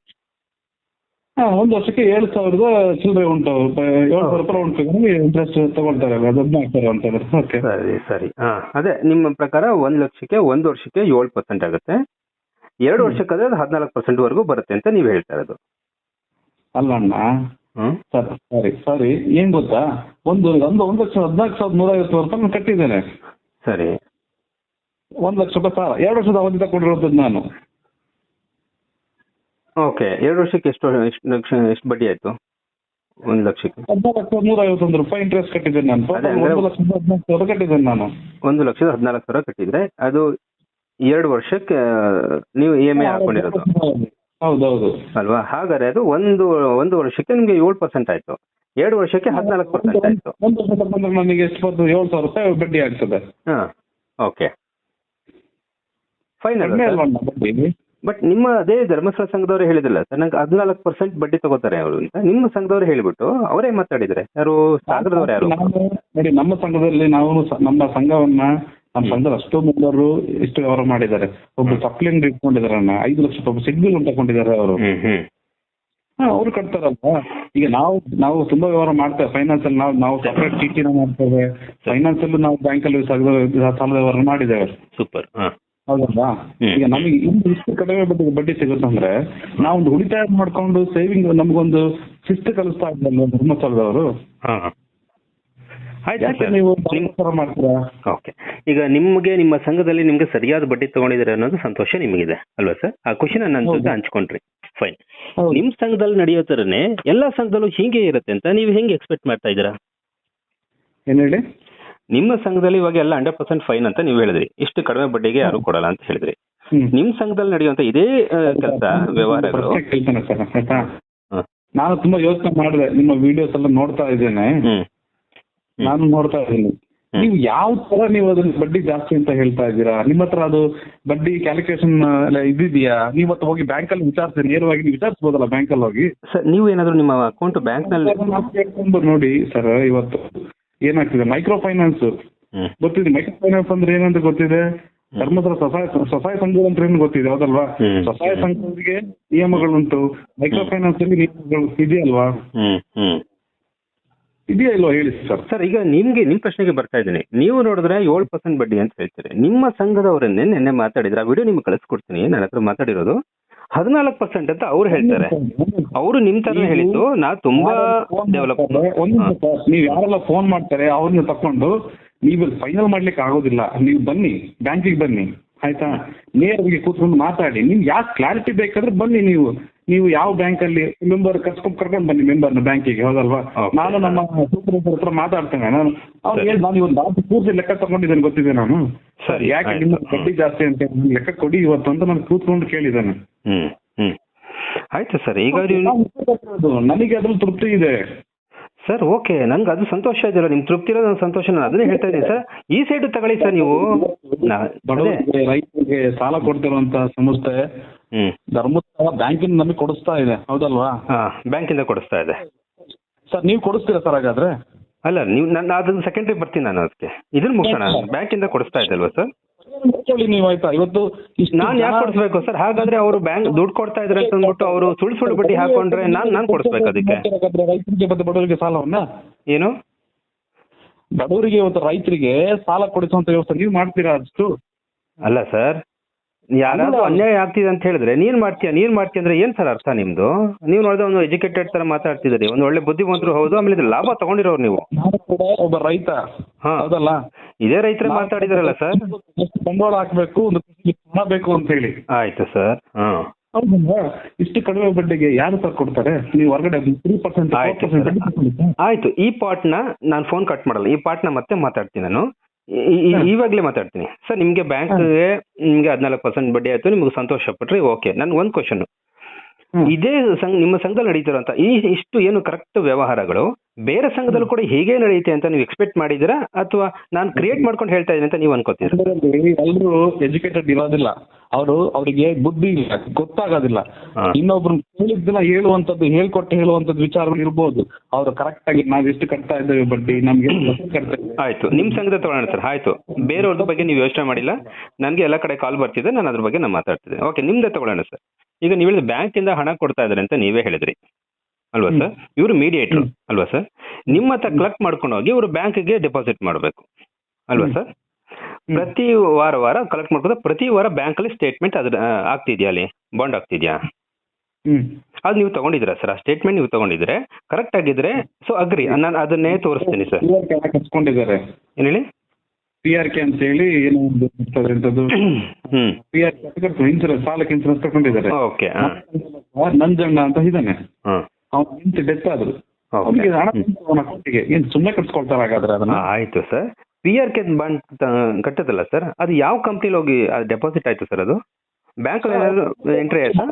Speaker 1: ಹಾ ಒಂದು ವರ್ಷಕ್ಕೆ ಏಳು ಸಾವಿರದ ಚಿಲ್ಲರೆ ಉಂಟು. ರೂಪಾಯಿ ಏಳು ಸಾವಿರ ರೂಪಾಯಿ ಉಂಟು. ಇಂಟ್ರೆಸ್ಟ್ ತಗೊಳ್ತಾರೆ ಅದನ್ನ ಹಾಕ್ತಾರೆ ಸಾವಿರ ಅಂತ ಇದ್ರೆ ಓಕೆ
Speaker 2: ಸರಿ ಸರಿ. ಹಾ ಅದೇ ನಿಮ್ಮ ಪ್ರಕಾರ ಒಂದು ಲಕ್ಷಕ್ಕೆ ಒಂದು ವರ್ಷಕ್ಕೆ ಏಳು ಪರ್ಸೆಂಟ್ ಆಗುತ್ತೆ. ಎರಡು ವರ್ಷಕ್ಕಾದ್ರೆ ಅದು ಹದಿನಾಲ್ಕು ಪರ್ಸೆಂಟ್ ವರೆಗೂ ಬರುತ್ತೆ ಅಂತ ನೀವು ಹೇಳ್ತಾ ಇರೋದು.
Speaker 1: ಅಲ್ಲ ಅಣ್ಣ
Speaker 2: ಸರಿ
Speaker 1: ಸರಿ ಸಾರಿ ಸಾರಿ. ಏನ್ ಗೊತ್ತಾ? ಒಂದು ಒಂದು ಒಂದು ಲಕ್ಷ ಹದಿನಾಲ್ಕು ಸಾವಿರದ ನೂರ ಐವತ್ತು ರೂಪಾಯಿ ನಾನು ಕಟ್ಟಿದ್ದೇನೆ.
Speaker 2: ಸರಿ.
Speaker 1: ಒಂದು ಲಕ್ಷ ರೂಪಾಯಿ ಸಾಲ. ಎರಡು ವರ್ಷದ ಅವಧಿ ತಗೊಂಡಿರೋದು ನಾನು.
Speaker 2: ಓಕೆ ಎರಡು ವರ್ಷಕ್ಕೆ ಎಷ್ಟು ಎಷ್ಟು ಲಕ್ಷ ಎಷ್ಟು ಬಡ್ಡಿ ಆಯ್ತು? ಒಂದು ಲಕ್ಷಕ್ಕೆ?
Speaker 1: ಹದಿನಾಲ್ಕು ನೂರ ಐವತ್ತೊಂದು ರೂಪಾಯಿ ಇಂಟ್ರೆಸ್ಟ್ ಕಟ್ಟಿದ್ದೇನೆ ನಾನು.
Speaker 2: ಅದೇ
Speaker 1: ಟೋಟಲ್
Speaker 2: ಅಂದ್ರೆ-
Speaker 1: ಒಂದು ಲಕ್ಷದ ಹದಿನಾಲ್ಕು ಸಾವಿರ ಕಟ್ಟಿದ್ದೇನೆ ನಾನು.
Speaker 2: ಒಂದು ಲಕ್ಷದ ಹದಿನಾಲ್ಕು ಸಾವಿರ ಕಟ್ಟಿದ್ರೆ ಅದು ಎರಡು ವರ್ಷಕ್ಕೆ ನೀವು ಇ ಎಂ ಐ ಹಾಕೊಂಡಿರೋದು.
Speaker 1: ಹೌದೌದು.
Speaker 2: ಅಲ್ವಾ? ಹಾಗಾದ್ರೆ ಅದು ಒಂದು ಒಂದು ವರ್ಷಕ್ಕೆ ನಿಮ್ಗೆ ಏಳು ಪರ್ಸೆಂಟ್ ಆಯ್ತು. ಎರಡು ವರ್ಷಕ್ಕೆ ಹದಿನಾಲ್ಕು ಪರ್ಸೆಂಟ್ ಆಯ್ತು.
Speaker 1: ಒಂದು ವರ್ಷ ನನಗೆ ಎಷ್ಟು ಬರ್ತದೆ ಏಳು ಸಾವಿರ ರೂಪಾಯಿ ಬಡ್ಡಿ ಆಗ್ತದೆ.
Speaker 2: ಹಾ ಓಕೆ. ಫೈನಲ್
Speaker 1: ಕಡಿಮೆ ಅಲ್ವಾ ಅಣ್ಣ ಬಡ್ಡಿ?
Speaker 2: ಬಟ್ ನಿಮ್ಮ ಅದೇ ಧರ್ಮಸ್ಥಳ ಸಂಘದವರು ಹೇಳಿದಿಲ್ಲ ಸರ್ ನಂಗೆ ಹದಿನಾಲ್ಕು ಪರ್ಸೆಂಟ್ ಬಡ್ಡಿ ತಗೋತಾರೆ ಅವರು ಅಂತ. ನಿಮ್ಮ ಸಂಘದವರು ಹೇಳಿಬಿಟ್ಟು ಅವರೇ ಮಾತಾಡಿದ್ರೆ ಯಾರು ಸಾಗರದವ್ರು ಯಾರು?
Speaker 1: ನೋಡಿ ನಮ್ಮ ಸಂಘದಲ್ಲಿ ನಾವು ನಮ್ಮ ಸಂಘವನ್ನ ನಮ್ಮ ಸಂಘದ ಅಷ್ಟೋ ಮೆಂಬರು ಇಷ್ಟು ವ್ಯವಹಾರ ಮಾಡಿದ್ದಾರೆ. ಒಬ್ರು ಸಪ್ಲಿಂಗ್ ಇಟ್ಕೊಂಡಿದ್ದಾರೆ ಅಣ್ಣ ಐದು ಲಕ್ಷ ಒಬ್ಬ ಸಿಗ್ನಲ್ ಅಂತ ತಗೊಂಡಿದ್ದಾರೆ ಅವರು. ಅವ್ರು ಕಟ್ತಾರಲ್ವಾ? ಈಗ ನಾವು ನಾವು ತುಂಬಾ ವ್ಯವಹಾರ ಮಾಡ್ತೇವೆ. ಫೈನಾನ್ಸ್ ಅಲ್ಲಿ ನಾವು ನಾವು ಸಪರೇಟ್ ಚೀಟಿನ ಮಾಡ್ತೇವೆ. ಫೈನಾನ್ಸ್ ಅಲ್ಲೂ ನಾವು ಬ್ಯಾಂಕ್ ಅಲ್ಲಿ ಸಾಲದ ವ್ಯವಹಾರ ಮಾಡಿದ್ದೇವೆ.
Speaker 2: ಸೂಪರ್ ಹಾ
Speaker 1: ಹೌದಲ್ವಾ ಈಗ ನಮಗೆ ಇಂದು ಇಷ್ಟು ಕಡಿಮೆ ಬಡ್ಡಿ ಬಡ್ಡಿ ಸಿಗುತ್ತಂದ್ರೆ ನಾವು ಒಂದು ಉಳಿತಾಯ ಮಾಡ್ಕೊಂಡು ಸೇವಿಂಗ್ ನಮಗೊಂದು ಶಿಸ್ತು ಕಲಿಸ್ತಾ ಇದ್ದಲ್ಲ ಧರ್ಮಸ್ಥಳದವರು?
Speaker 2: ಆಯ್ತು
Speaker 1: ನೀವು ಮಾಡ್ತೀರಾ?
Speaker 2: ಓಕೆ. ಈಗ ನಿಮಗೆ ನಿಮ್ಮ ಸಂಘದಲ್ಲಿ ನಿಮ್ಗೆ ಸರಿಯಾದ ಬಡ್ಡಿ ತಗೊಂಡಿದ್ರೆ ಅನ್ನೋದು ಸಂತೋಷ ನಿಮಗಿದೆ ಅಲ್ವಾ ಸರ್? ಆ ಖುಷಿನ ನನ್ನ ಜೊತೆ
Speaker 1: ಹೌದು.
Speaker 2: ಹಂಚ್ಕೊಂಡ್ರಿ. ಫೈನ್
Speaker 1: ಹೌದು.
Speaker 2: ನಿಮ್ ಸಂಘದಲ್ಲಿ ನಡೆಯೋ ತರನೇ ಎಲ್ಲಾ ಸಂಘದಲ್ಲೂ ಹೀಗೆ ಇರುತ್ತೆ ಅಂತ ನೀವು ಹೆಂಗೆ ಎಕ್ಸ್ಪೆಕ್ಟ್ ಮಾಡ್ತಾ ಇದ್ದೀರಾ?
Speaker 1: ಏನ್ ಹೇಳಿ?
Speaker 2: ನಿಮ್ಮ ಸಂಘದಲ್ಲಿ ಇವಾಗ ಎಲ್ಲ ಹಂಡ್ರೆಡ್ ಪರ್ಸೆಂಟ್ ಫೈನ್ ಅಂತ ನೀವು ಹೇಳಿದ್ರಿ. ಇಷ್ಟು ಕಡಿಮೆ ಬಡ್ಡಿಗೆ ಯಾರು ಕೊಡಲ್ಲ ಅಂತ ಹೇಳಿದ್ರಿ. ನಿಮ್ ಸಂಘದಲ್ಲಿ ನಡೆಯುವಂತ ಇದೇ ಕೆಲಸ ವ್ಯವಹಾರಗಳು?
Speaker 1: ನಾನು ತುಂಬಾ ಯೋಚನೆ ಮಾಡಿದೆ ನಿಮ್ಮ ವಿಡಿಯೋಸ್ ಎಲ್ಲ ನೋಡ್ತಾ ಇದ್ದೇನೆ. ನಾನು ನೋಡ್ತಾ ಇದ್ದೀನಿ. ನೀವು ಯಾವ ತರ ನೀವು ಅದನ್ನ ಬಡ್ಡಿ ಜಾಸ್ತಿ ಅಂತ ಹೇಳ್ತಾ ಇದ್ದೀರಾ? ನಿಮ್ಮ ಹತ್ರ ಅದು ಬಡ್ಡಿ ಕ್ಯಾಲ್ಕುಲೇಷನ್ ಎಲ್ಲ ಇದಿದೆಯಾ? ನೀವು ಮತ್ತೆ ಹೋಗಿ ಬ್ಯಾಂಕ್ ಅಲ್ಲಿ ವಿಚಾರಿಸಿ ನೇರವಾಗಿ ನೀವು ವಿಚಾರಿಸಬಹುದಲ್ಲ ಬ್ಯಾಂಕ್ ಅಲ್ಲಿ ಹೋಗಿ?
Speaker 2: ಸರ್ ನೀವು ಏನಾದ್ರು ನಿಮ್ಮ ಅಕೌಂಟ್ ಬ್ಯಾಂಕ್ನಲ್ಲಿ
Speaker 1: ನಾವು ನೋಡಿ ಸರ್ ಇವತ್ತು. ಏನಾಗ್ತಿದೆ? ಮೈಕ್ರೋ ಫೈನಾನ್ಸ್ ಗೊತ್ತಿದೆ ಮೈಕ್ರೋ ಫೈನಾನ್ಸ್ ಅಂದ್ರೆ ಏನಂತ ಗೊತ್ತಿದೆ? ಧರ್ಮಸ್ಥಳ ಸ್ವಸಹಾಯ ಸ್ವಸಹಾಯ ಸಂಘ ಅಂತ ಏನು ಗೊತ್ತಿದೆ? ಹೌದಲ್ವಾ
Speaker 2: ಸ್ವಸಾಯ
Speaker 1: ಸ್ವಸಹಾಯ ಸಂಘಗಳಿಗೆ ನಿಯಮಗಳುಂಟು. ಮೈಕ್ರೋ ಫೈನಾನ್ಸ್ ಅಲ್ಲಿ ನಿಯಮಗಳು ಇದೆಯಲ್ವಾ? ಇದೆಯಾ ಇಲ್ವಾ? ಹೇಳಿ ಸರ್.
Speaker 2: ಸರ್ ಈಗ ನಿಮ್ಗೆ ನಿಮ್ ಪ್ರಶ್ನೆಗೆ ಬರ್ತಾ ಇದ್ದೀನಿ. ನೀವು ನೋಡಿದ್ರೆ ಏಳು ಪರ್ಸೆಂಟ್ ಬಡ್ಡಿ ಅಂತ ಹೇಳ್ತೀರಿ. ನಿಮ್ಮ ಸಂಘದವರನ್ನೇ ನಿನ್ನೆ ಮಾತಾಡಿದ್ರೆ ಆ ವಿಡಿಯೋ ನಿಮ್ಗೆ ಕಳಿಸ್ಕೊಡ್ತೀನಿ. ನನ್ನ ಹತ್ರ ಮಾತಾಡಿರೋದು. ಹದಿನಾಲ್ಕು ಪರ್ಸೆಂಟ್ ಅಂತ ಅವ್ರು ಹೇಳ್ತಾರೆ. ಅವರು ನಿಮ್ ತರ ಹೇಳಿದ್ದು ನಾ ತುಂಬಾ ಡೆವಲಪ್
Speaker 1: ನೀವ್ ಯಾರೆಲ್ಲ ಫೋನ್ ಮಾಡ್ತಾರೆ ಅವ್ರನ್ನ ತಕೊಂಡು ನೀವು ಫೈನಲ್ ಮಾಡ್ಲಿಕ್ಕೆ ಆಗೋದಿಲ್ಲ. ನೀವು ಬನ್ನಿ ಬ್ಯಾಂಕಿಗೆ ಬನ್ನಿ ಆಯ್ತಾ? ನೇರವಾಗಿ ಕೂತ್ಕೊಂಡು ಮಾತಾಡಿ. ನಿಮ್ಗೆ ಯಾವ ಕ್ಲಾರಿಟಿ ಬೇಕಾದ್ರೆ ಬನ್ನಿ ನೀವು. ನೀವು ಯಾವ ಬ್ಯಾಂಕ್ ಅಲ್ಲಿ ಮೆಂಬರ್ ಕರ್ಸ್ಕೊಂಡ್ ಕರ್ಕೊಂಡ್ ಬನ್ನಿ ಮೆಂಬರ್ನ ಬ್ಯಾಂಕಿಗೆ ಹೌದಲ್ವಾ? ನಾನು ನಮ್ಮ ಸೂಪರ್ವೈಸರ್ ಹತ್ರ ಮಾತಾಡ್ತೇನೆ. ನಾನು ಅವ್ರು. ಹೇಳಿ ನಾನು ಇವತ್ತು ಡಾಕ್ಟರ್ ಪೂರ್ತಿ ಲೆಕ್ಕ ತಗೊಂಡಿದ್ದೇನೆ ಗೊತ್ತಿದೆ ನಾನು.
Speaker 2: ಸರಿ,
Speaker 1: ಯಾಕೆ. ನಿಮ್ಮ ಬಡ್ಡಿ ಜಾಸ್ತಿ ಅಂತ ಹೇಳಿ ಲೆಕ್ಕ ಕೊಡಿ ಇವತ್ತು ಅಂತ ನಾನು ಕೂತ್ಕೊಂಡು ಕೇಳಿದ್ದೇನೆ.
Speaker 2: ಹ್ಮ್ ಹ್ಮ್. ಆಯ್ತು ಸರ್ ಈಗ
Speaker 1: ನನಗೆ ಅದ್ರಲ್ಲಿ ತೃಪ್ತಿ ಇದೆ.
Speaker 2: ಸರ್ ಓಕೆ ನನ್ಗೆ ಅದು ಸಂತೋಷ ಇದೆಯಲ್ಲ ನಿಮ್ ತೃಪ್ತಿ ಇರೋದು ನನ್ನ ಸಂತೋಷ ನಾನು ಅದನ್ನೇ ಹೇಳ್ತಾ ಇದ್ದೀನಿ ಸರ್ ಈ ಸೈಡ್ ತಗೊಳ್ಳಿ ಸರ್ ನೀವು. ನಾ- ಅದೇ.
Speaker 1: ಬಡವರಿಗೆ ರೈತರಿಗೆ ಸಾಲ ಕೊಡ್ತಿರುವಂತ ಸಂಸ್ಥೆ
Speaker 2: ಹ್ಮ್.
Speaker 1: ಧರ್ಮಸ್ಥಳ ಬ್ಯಾಂಕಿಂದ ನಮಗೆ ಕೊಡಿಸ್ತಾ ಇದೆ. ಹೌದಲ್ವಾ?
Speaker 2: ಹಾ ಬ್ಯಾಂಕಿಂದ ಕೊಡಿಸ್ತಾ ಇದೆ.
Speaker 1: ಸರ್ ನೀವು ಕೊಡಿಸ್ತೀರಾ ಸರ್ ಹಾಗಾದ್ರೆ?
Speaker 2: ಅಲ್ಲ ನೀವು ನಾನು ಅದನ್ನ ಸೆಕೆಂಡ್ರಿ ಬರ್ತೀನಿ ನಾನು ಅದಕ್ಕೆ. ಇದನ್ನ ಮುಗಿಸೋಣ. ಬ್ಯಾಂಕಿಂದ ಕೊಡಿಸ್ತಾ ಇದ್ದಲ್ವಾ ಸರ್
Speaker 1: ನೋಡ್ಕೊಳ್ಳಿ ನೀವು ಆಯ್ತಾ? ಇವತ್ತು
Speaker 2: ನಾನ್ ಯಾಕೆ ಕೊಡಿಸ್ಬೇಕು ಸರ್? ಹಾಗಾದ್ರೆ ಅವರು ಬ್ಯಾಂಕ್ ದುಡ್ಡು ಕೊಡ್ತಾ ಇದ್ರೆ ಅಂತ ಅಂದ್ಬಿಟ್ಟು ಅವರು ಸುಳ್ಳು ಸುಳ್ಳು ಬಡ್ಡಿ ಹಾಕೊಂಡ್ರೆ ನಾನ್ ನಾನ್ ಕೊಡಿಸ್ಬೇಕು ಅದಕ್ಕೆ.
Speaker 1: ರೈತರಿಗೆ ಮತ್ತೆ ಬಡವರಿಗೆ ಸಾಲವನ್ನ?
Speaker 2: ಏನು?
Speaker 1: ಬಡವರಿಗೆ ಇವತ್ತು ರೈತರಿಗೆ ಸಾಲ ಕೊಡಿಸುವಂತ ವ್ಯವಸ್ಥೆ ನೀವು ಮಾಡ್ತೀರಾ ಅಷ್ಟು?
Speaker 2: ಅಲ್ಲ ಸರ್ ಯಾರಾದ್ರೂ ಅನ್ಯಾಯ ಆಗ್ತಿದೆ ಅಂತ ಹೇಳಿದ್ರೆ ನೀನ್ ಮಾಡ್ತೀಯ ನೀನ್ ಮಾಡ್ತೀಯ ಅಂದ್ರೆ ಏನ್ ಸರ್ ಅರ್ಥ ನಿಮ್ದು? ನೀವು ನೋಡಿದ್ರೆ ಒಂದು ಎಜುಕೇಟೆಡ್ ತರ ಮಾತಾಡ್ತಿದ್ದೀರಿ. ಒಂದು ಒಳ್ಳೆ ಬುದ್ಧಿವಂತರು ಹೌದು ಆಮೇಲೆ ಇದು ಲಾಭ ತಗೊಂಡಿರೋರು ನೀವು.
Speaker 1: ನಾನು ಕೂಡ ಒಬ್ಬ ರೈತ.
Speaker 2: ಹಾ.
Speaker 1: ಹೌದಲ್ಲ?
Speaker 2: ಇದೇ ರೈತರ ಮಾತಾಡಿದಾರಲ್ಲ ಸರ್?
Speaker 1: ಎಷ್ಟು ಬಂಡವಾಳ ಹಾಕ್ಬೇಕು ಒಂದು ಕೃಷಿಗೆ ಹಣ ಬೇಕು ಅಂತ ಹೇಳಿ.
Speaker 2: ಆಯ್ತು ಸರ್. ಹಾ.
Speaker 1: ಹೌದಲ್ವಾ ಇಷ್ಟು ಕಡಿಮೆ ಬಡ್ಡಿಗೆ ಯಾರು ಸರ್ ಕೊಡ್ತಾರೆ? ನೀವು ಹೊರಗಡೆ ತ್ರೀ ಪರ್ಸೆಂಟ್
Speaker 2: ಆಯ್ತು. ಆಯ್ತು ಈ ಪಾರ್ಟ್ನ ನಾನು ಫೋನ್ ಕಟ್ ಮಾಡಲ್ಲ. ಈ ಪಾರ್ಟ್ನ ಮತ್ತೆ ಮಾತಾಡ್ತೀನಿ ನಾನು. ಇವಾಗ್ಲೇ ಮಾತಾಡ್ತೀನಿ. ಸರ್ ನಿಮ್ಗೆ ಬ್ಯಾಂಕ್ಗೆ ನಿಮ್ಗೆ ಹದಿನಾಲ್ಕು ಪರ್ಸೆಂಟ್ ಬಡ್ಡಿ ಆಯ್ತು ನಿಮ್ಗೆ ಸಂತೋಷ ಪಟ್ರಿ ಓಕೆ ನನ್ ಒಂದು ಕ್ವಶನ್ ಇದೇ ಸಂಘ ನಿಮ್ಮ ಸಂಘದಲ್ಲಿ ನಡೀತಿರೋಂತ ಈ ಇಷ್ಟು ಏನು ಕರೆಕ್ಟ್ ವ್ಯವಹಾರಗಳು ಬೇರೆ ಸಂಘದಲ್ಲೂ ಕೂಡ ಹೀಗೆ ನಡೆಯುತ್ತೆ ಅಂತ ನೀವು ಎಕ್ಸ್ಪೆಕ್ಟ್ ಮಾಡಿದ್ದೀರಾ? ಅಥವಾ ನಾನು ಕ್ರಿಯೇಟ್ ಮಾಡ್ಕೊಂಡು ಹೇಳ್ತಾ ಇದ್ದೀನಿ ಅಂತ ನೀವು ಅನ್ಕೋತೀರಾ?
Speaker 1: ಎಲ್ಲರೂ ಎಜುಕೇಟೆಡ್ ಇರೋದಿಲ್ಲ. ಅವರು ಅವರಿಗೆ ಬುದ್ಧಿ ಇಲ್ಲ ಗೊತ್ತಾಗೋದಿಲ್ಲ. ಇನ್ನೊಬ್ರು ಹೇಳಿದ್ದನ್ನ ಹೇಳುವಂತದ್ದು ಹೇಳ್ಕೊಟ್ಟು ಹೇಳುವಂತದ್ದು ವಿಚಾರ ಇರ್ಬೋದು. ಅವರು ಕರೆಕ್ಟ್ ಆಗಿ ನಾವ್ ಎಷ್ಟು ಕಟ್ತಾ ಇದ್ದೇವೆ ಬಡ್ಡಿ ನಮ್ಗೆ.
Speaker 2: ಆಯ್ತು. ನಿಮ್ ಸಂಘದ ತಗೊಳ್ಳೋಣ ಸರ್ ಆಯ್ತು. ಬೇರೆಯವ್ರದ್ದು ಬಗ್ಗೆ ನೀವು ಯೋಚನೆ ಮಾಡಿಲ್ಲ. ನನ್ಗೆ ಎಲ್ಲ ಕಡೆ ಕಾಲ್ ಬರ್ತಿದೆ ನಾನು ಅದ್ರ ಬಗ್ಗೆ ನಾನು ಮಾತಾಡ್ತಿದ್ದೆ ಓಕೆ ನಿಮ್ದೇ ತಗೊಳ್ಳೋಣ ಸರ್. ಈಗ ನೀವು ಹೇಳಿದ ಬ್ಯಾಂಕಿಂದ ಹಣ ಕೊಡ್ತಾ ಇದ್ದಾರೆ ಅಂತ ನೀವೇ ಹೇಳಿದ್ರಿ. ಅಲ್ವಾ ಸರ್? ಇವರು ಮೀಡಿಯೇಟರ್ ಅಲ್ವಾ ಸರ್? ನಿಮ್ಮ ಹತ್ರ ಕಲೆಕ್ಟ್ ಮಾಡ್ಕೊಂಡು ಹೋಗಿ ಇವರು ಬ್ಯಾಂಕ್ಗೆ ಡೆಪಾಸಿಟ್ ಮಾಡಬೇಕು. ಅಲ್ವಾ ಸರ್? ಪ್ರತಿ ವಾರ ವಾರ ಕಲೆಕ್ಟ್ ಮಾಡ್ಕೊಂಡು ಪ್ರತಿ ವಾರ ಬ್ಯಾಂಕಲ್ಲಿ ಸ್ಟೇಟ್ಮೆಂಟ್ ಅದ್ರ ಆಗ್ತಿದ್ಯಾ ಅಲ್ಲಿ? ಬಾಂಡ್ ಆಗ್ತಿದ್ಯಾ?
Speaker 1: ಹ್ಮ್.
Speaker 2: ಅದು ನೀವು ತಗೊಂಡಿದ್ದೀರಾ ಸರ್? ಆ ಸ್ಟೇಟ್ಮೆಂಟ್ ನೀವು ತಗೊಂಡಿದ್ರೆ ಕರೆಕ್ಟ್ ಆಗಿದ್ರೆ ಸೊ ಅಗ್ರಿ ನಾನು ಅದನ್ನೇ ತೋರಿಸ್ತೀನಿ ಸರ್. ಏನ್ ಹೇಳಿ?
Speaker 1: ಪಿ ಆರ್ ಕೆ ಅಂತ ಹೇಳಿ ಏನೋ ಒಂದು ಪಿ ಆರ್ ಕೆ ಇನ್ಸೂರೆನ್ಸ್ ಸಾಲಕ್ಕೆ ಇನ್ಸೂರೆನ್ಸ್ ತಗೊಂಡಿದ್ದಾರೆ
Speaker 2: ಓಕೆ
Speaker 1: ನಂಜಣ್ಣ ಅಂತ ಇದ್ದಾನೆ.
Speaker 2: ಹಾಂ.
Speaker 1: ಅವ್ನು ನಿಂತು ಡೆತ್ ಆದ್ರು. ಹಣ
Speaker 2: ಹ್ಮ್.
Speaker 1: ಅವನ ಅಕೌಂಟಿಗೆ. ಏನ್ ಸುಮ್ಮನೆ ಕಟ್ಸ್ಕೊಳ್ತಾರ ಹಾಗಾದ್ರೆ ಅದನ್ನ?
Speaker 2: ಆಯ್ತು sir. P R K bond ಕಟ್ಟದಲ್ಲ ಸರ್? ಅದು ಯಾವ ಕಂಪ್ನಿಲಿ ಹೋಗಿ ಡೆಪಾಸಿಟ್ ಆಯ್ತು ಸರ್ ಅದು? ಬ್ಯಾಂಕ್ ಏನಾದ್ರು ಎಂಟ್ರಿ ಆಯ್ತಾ?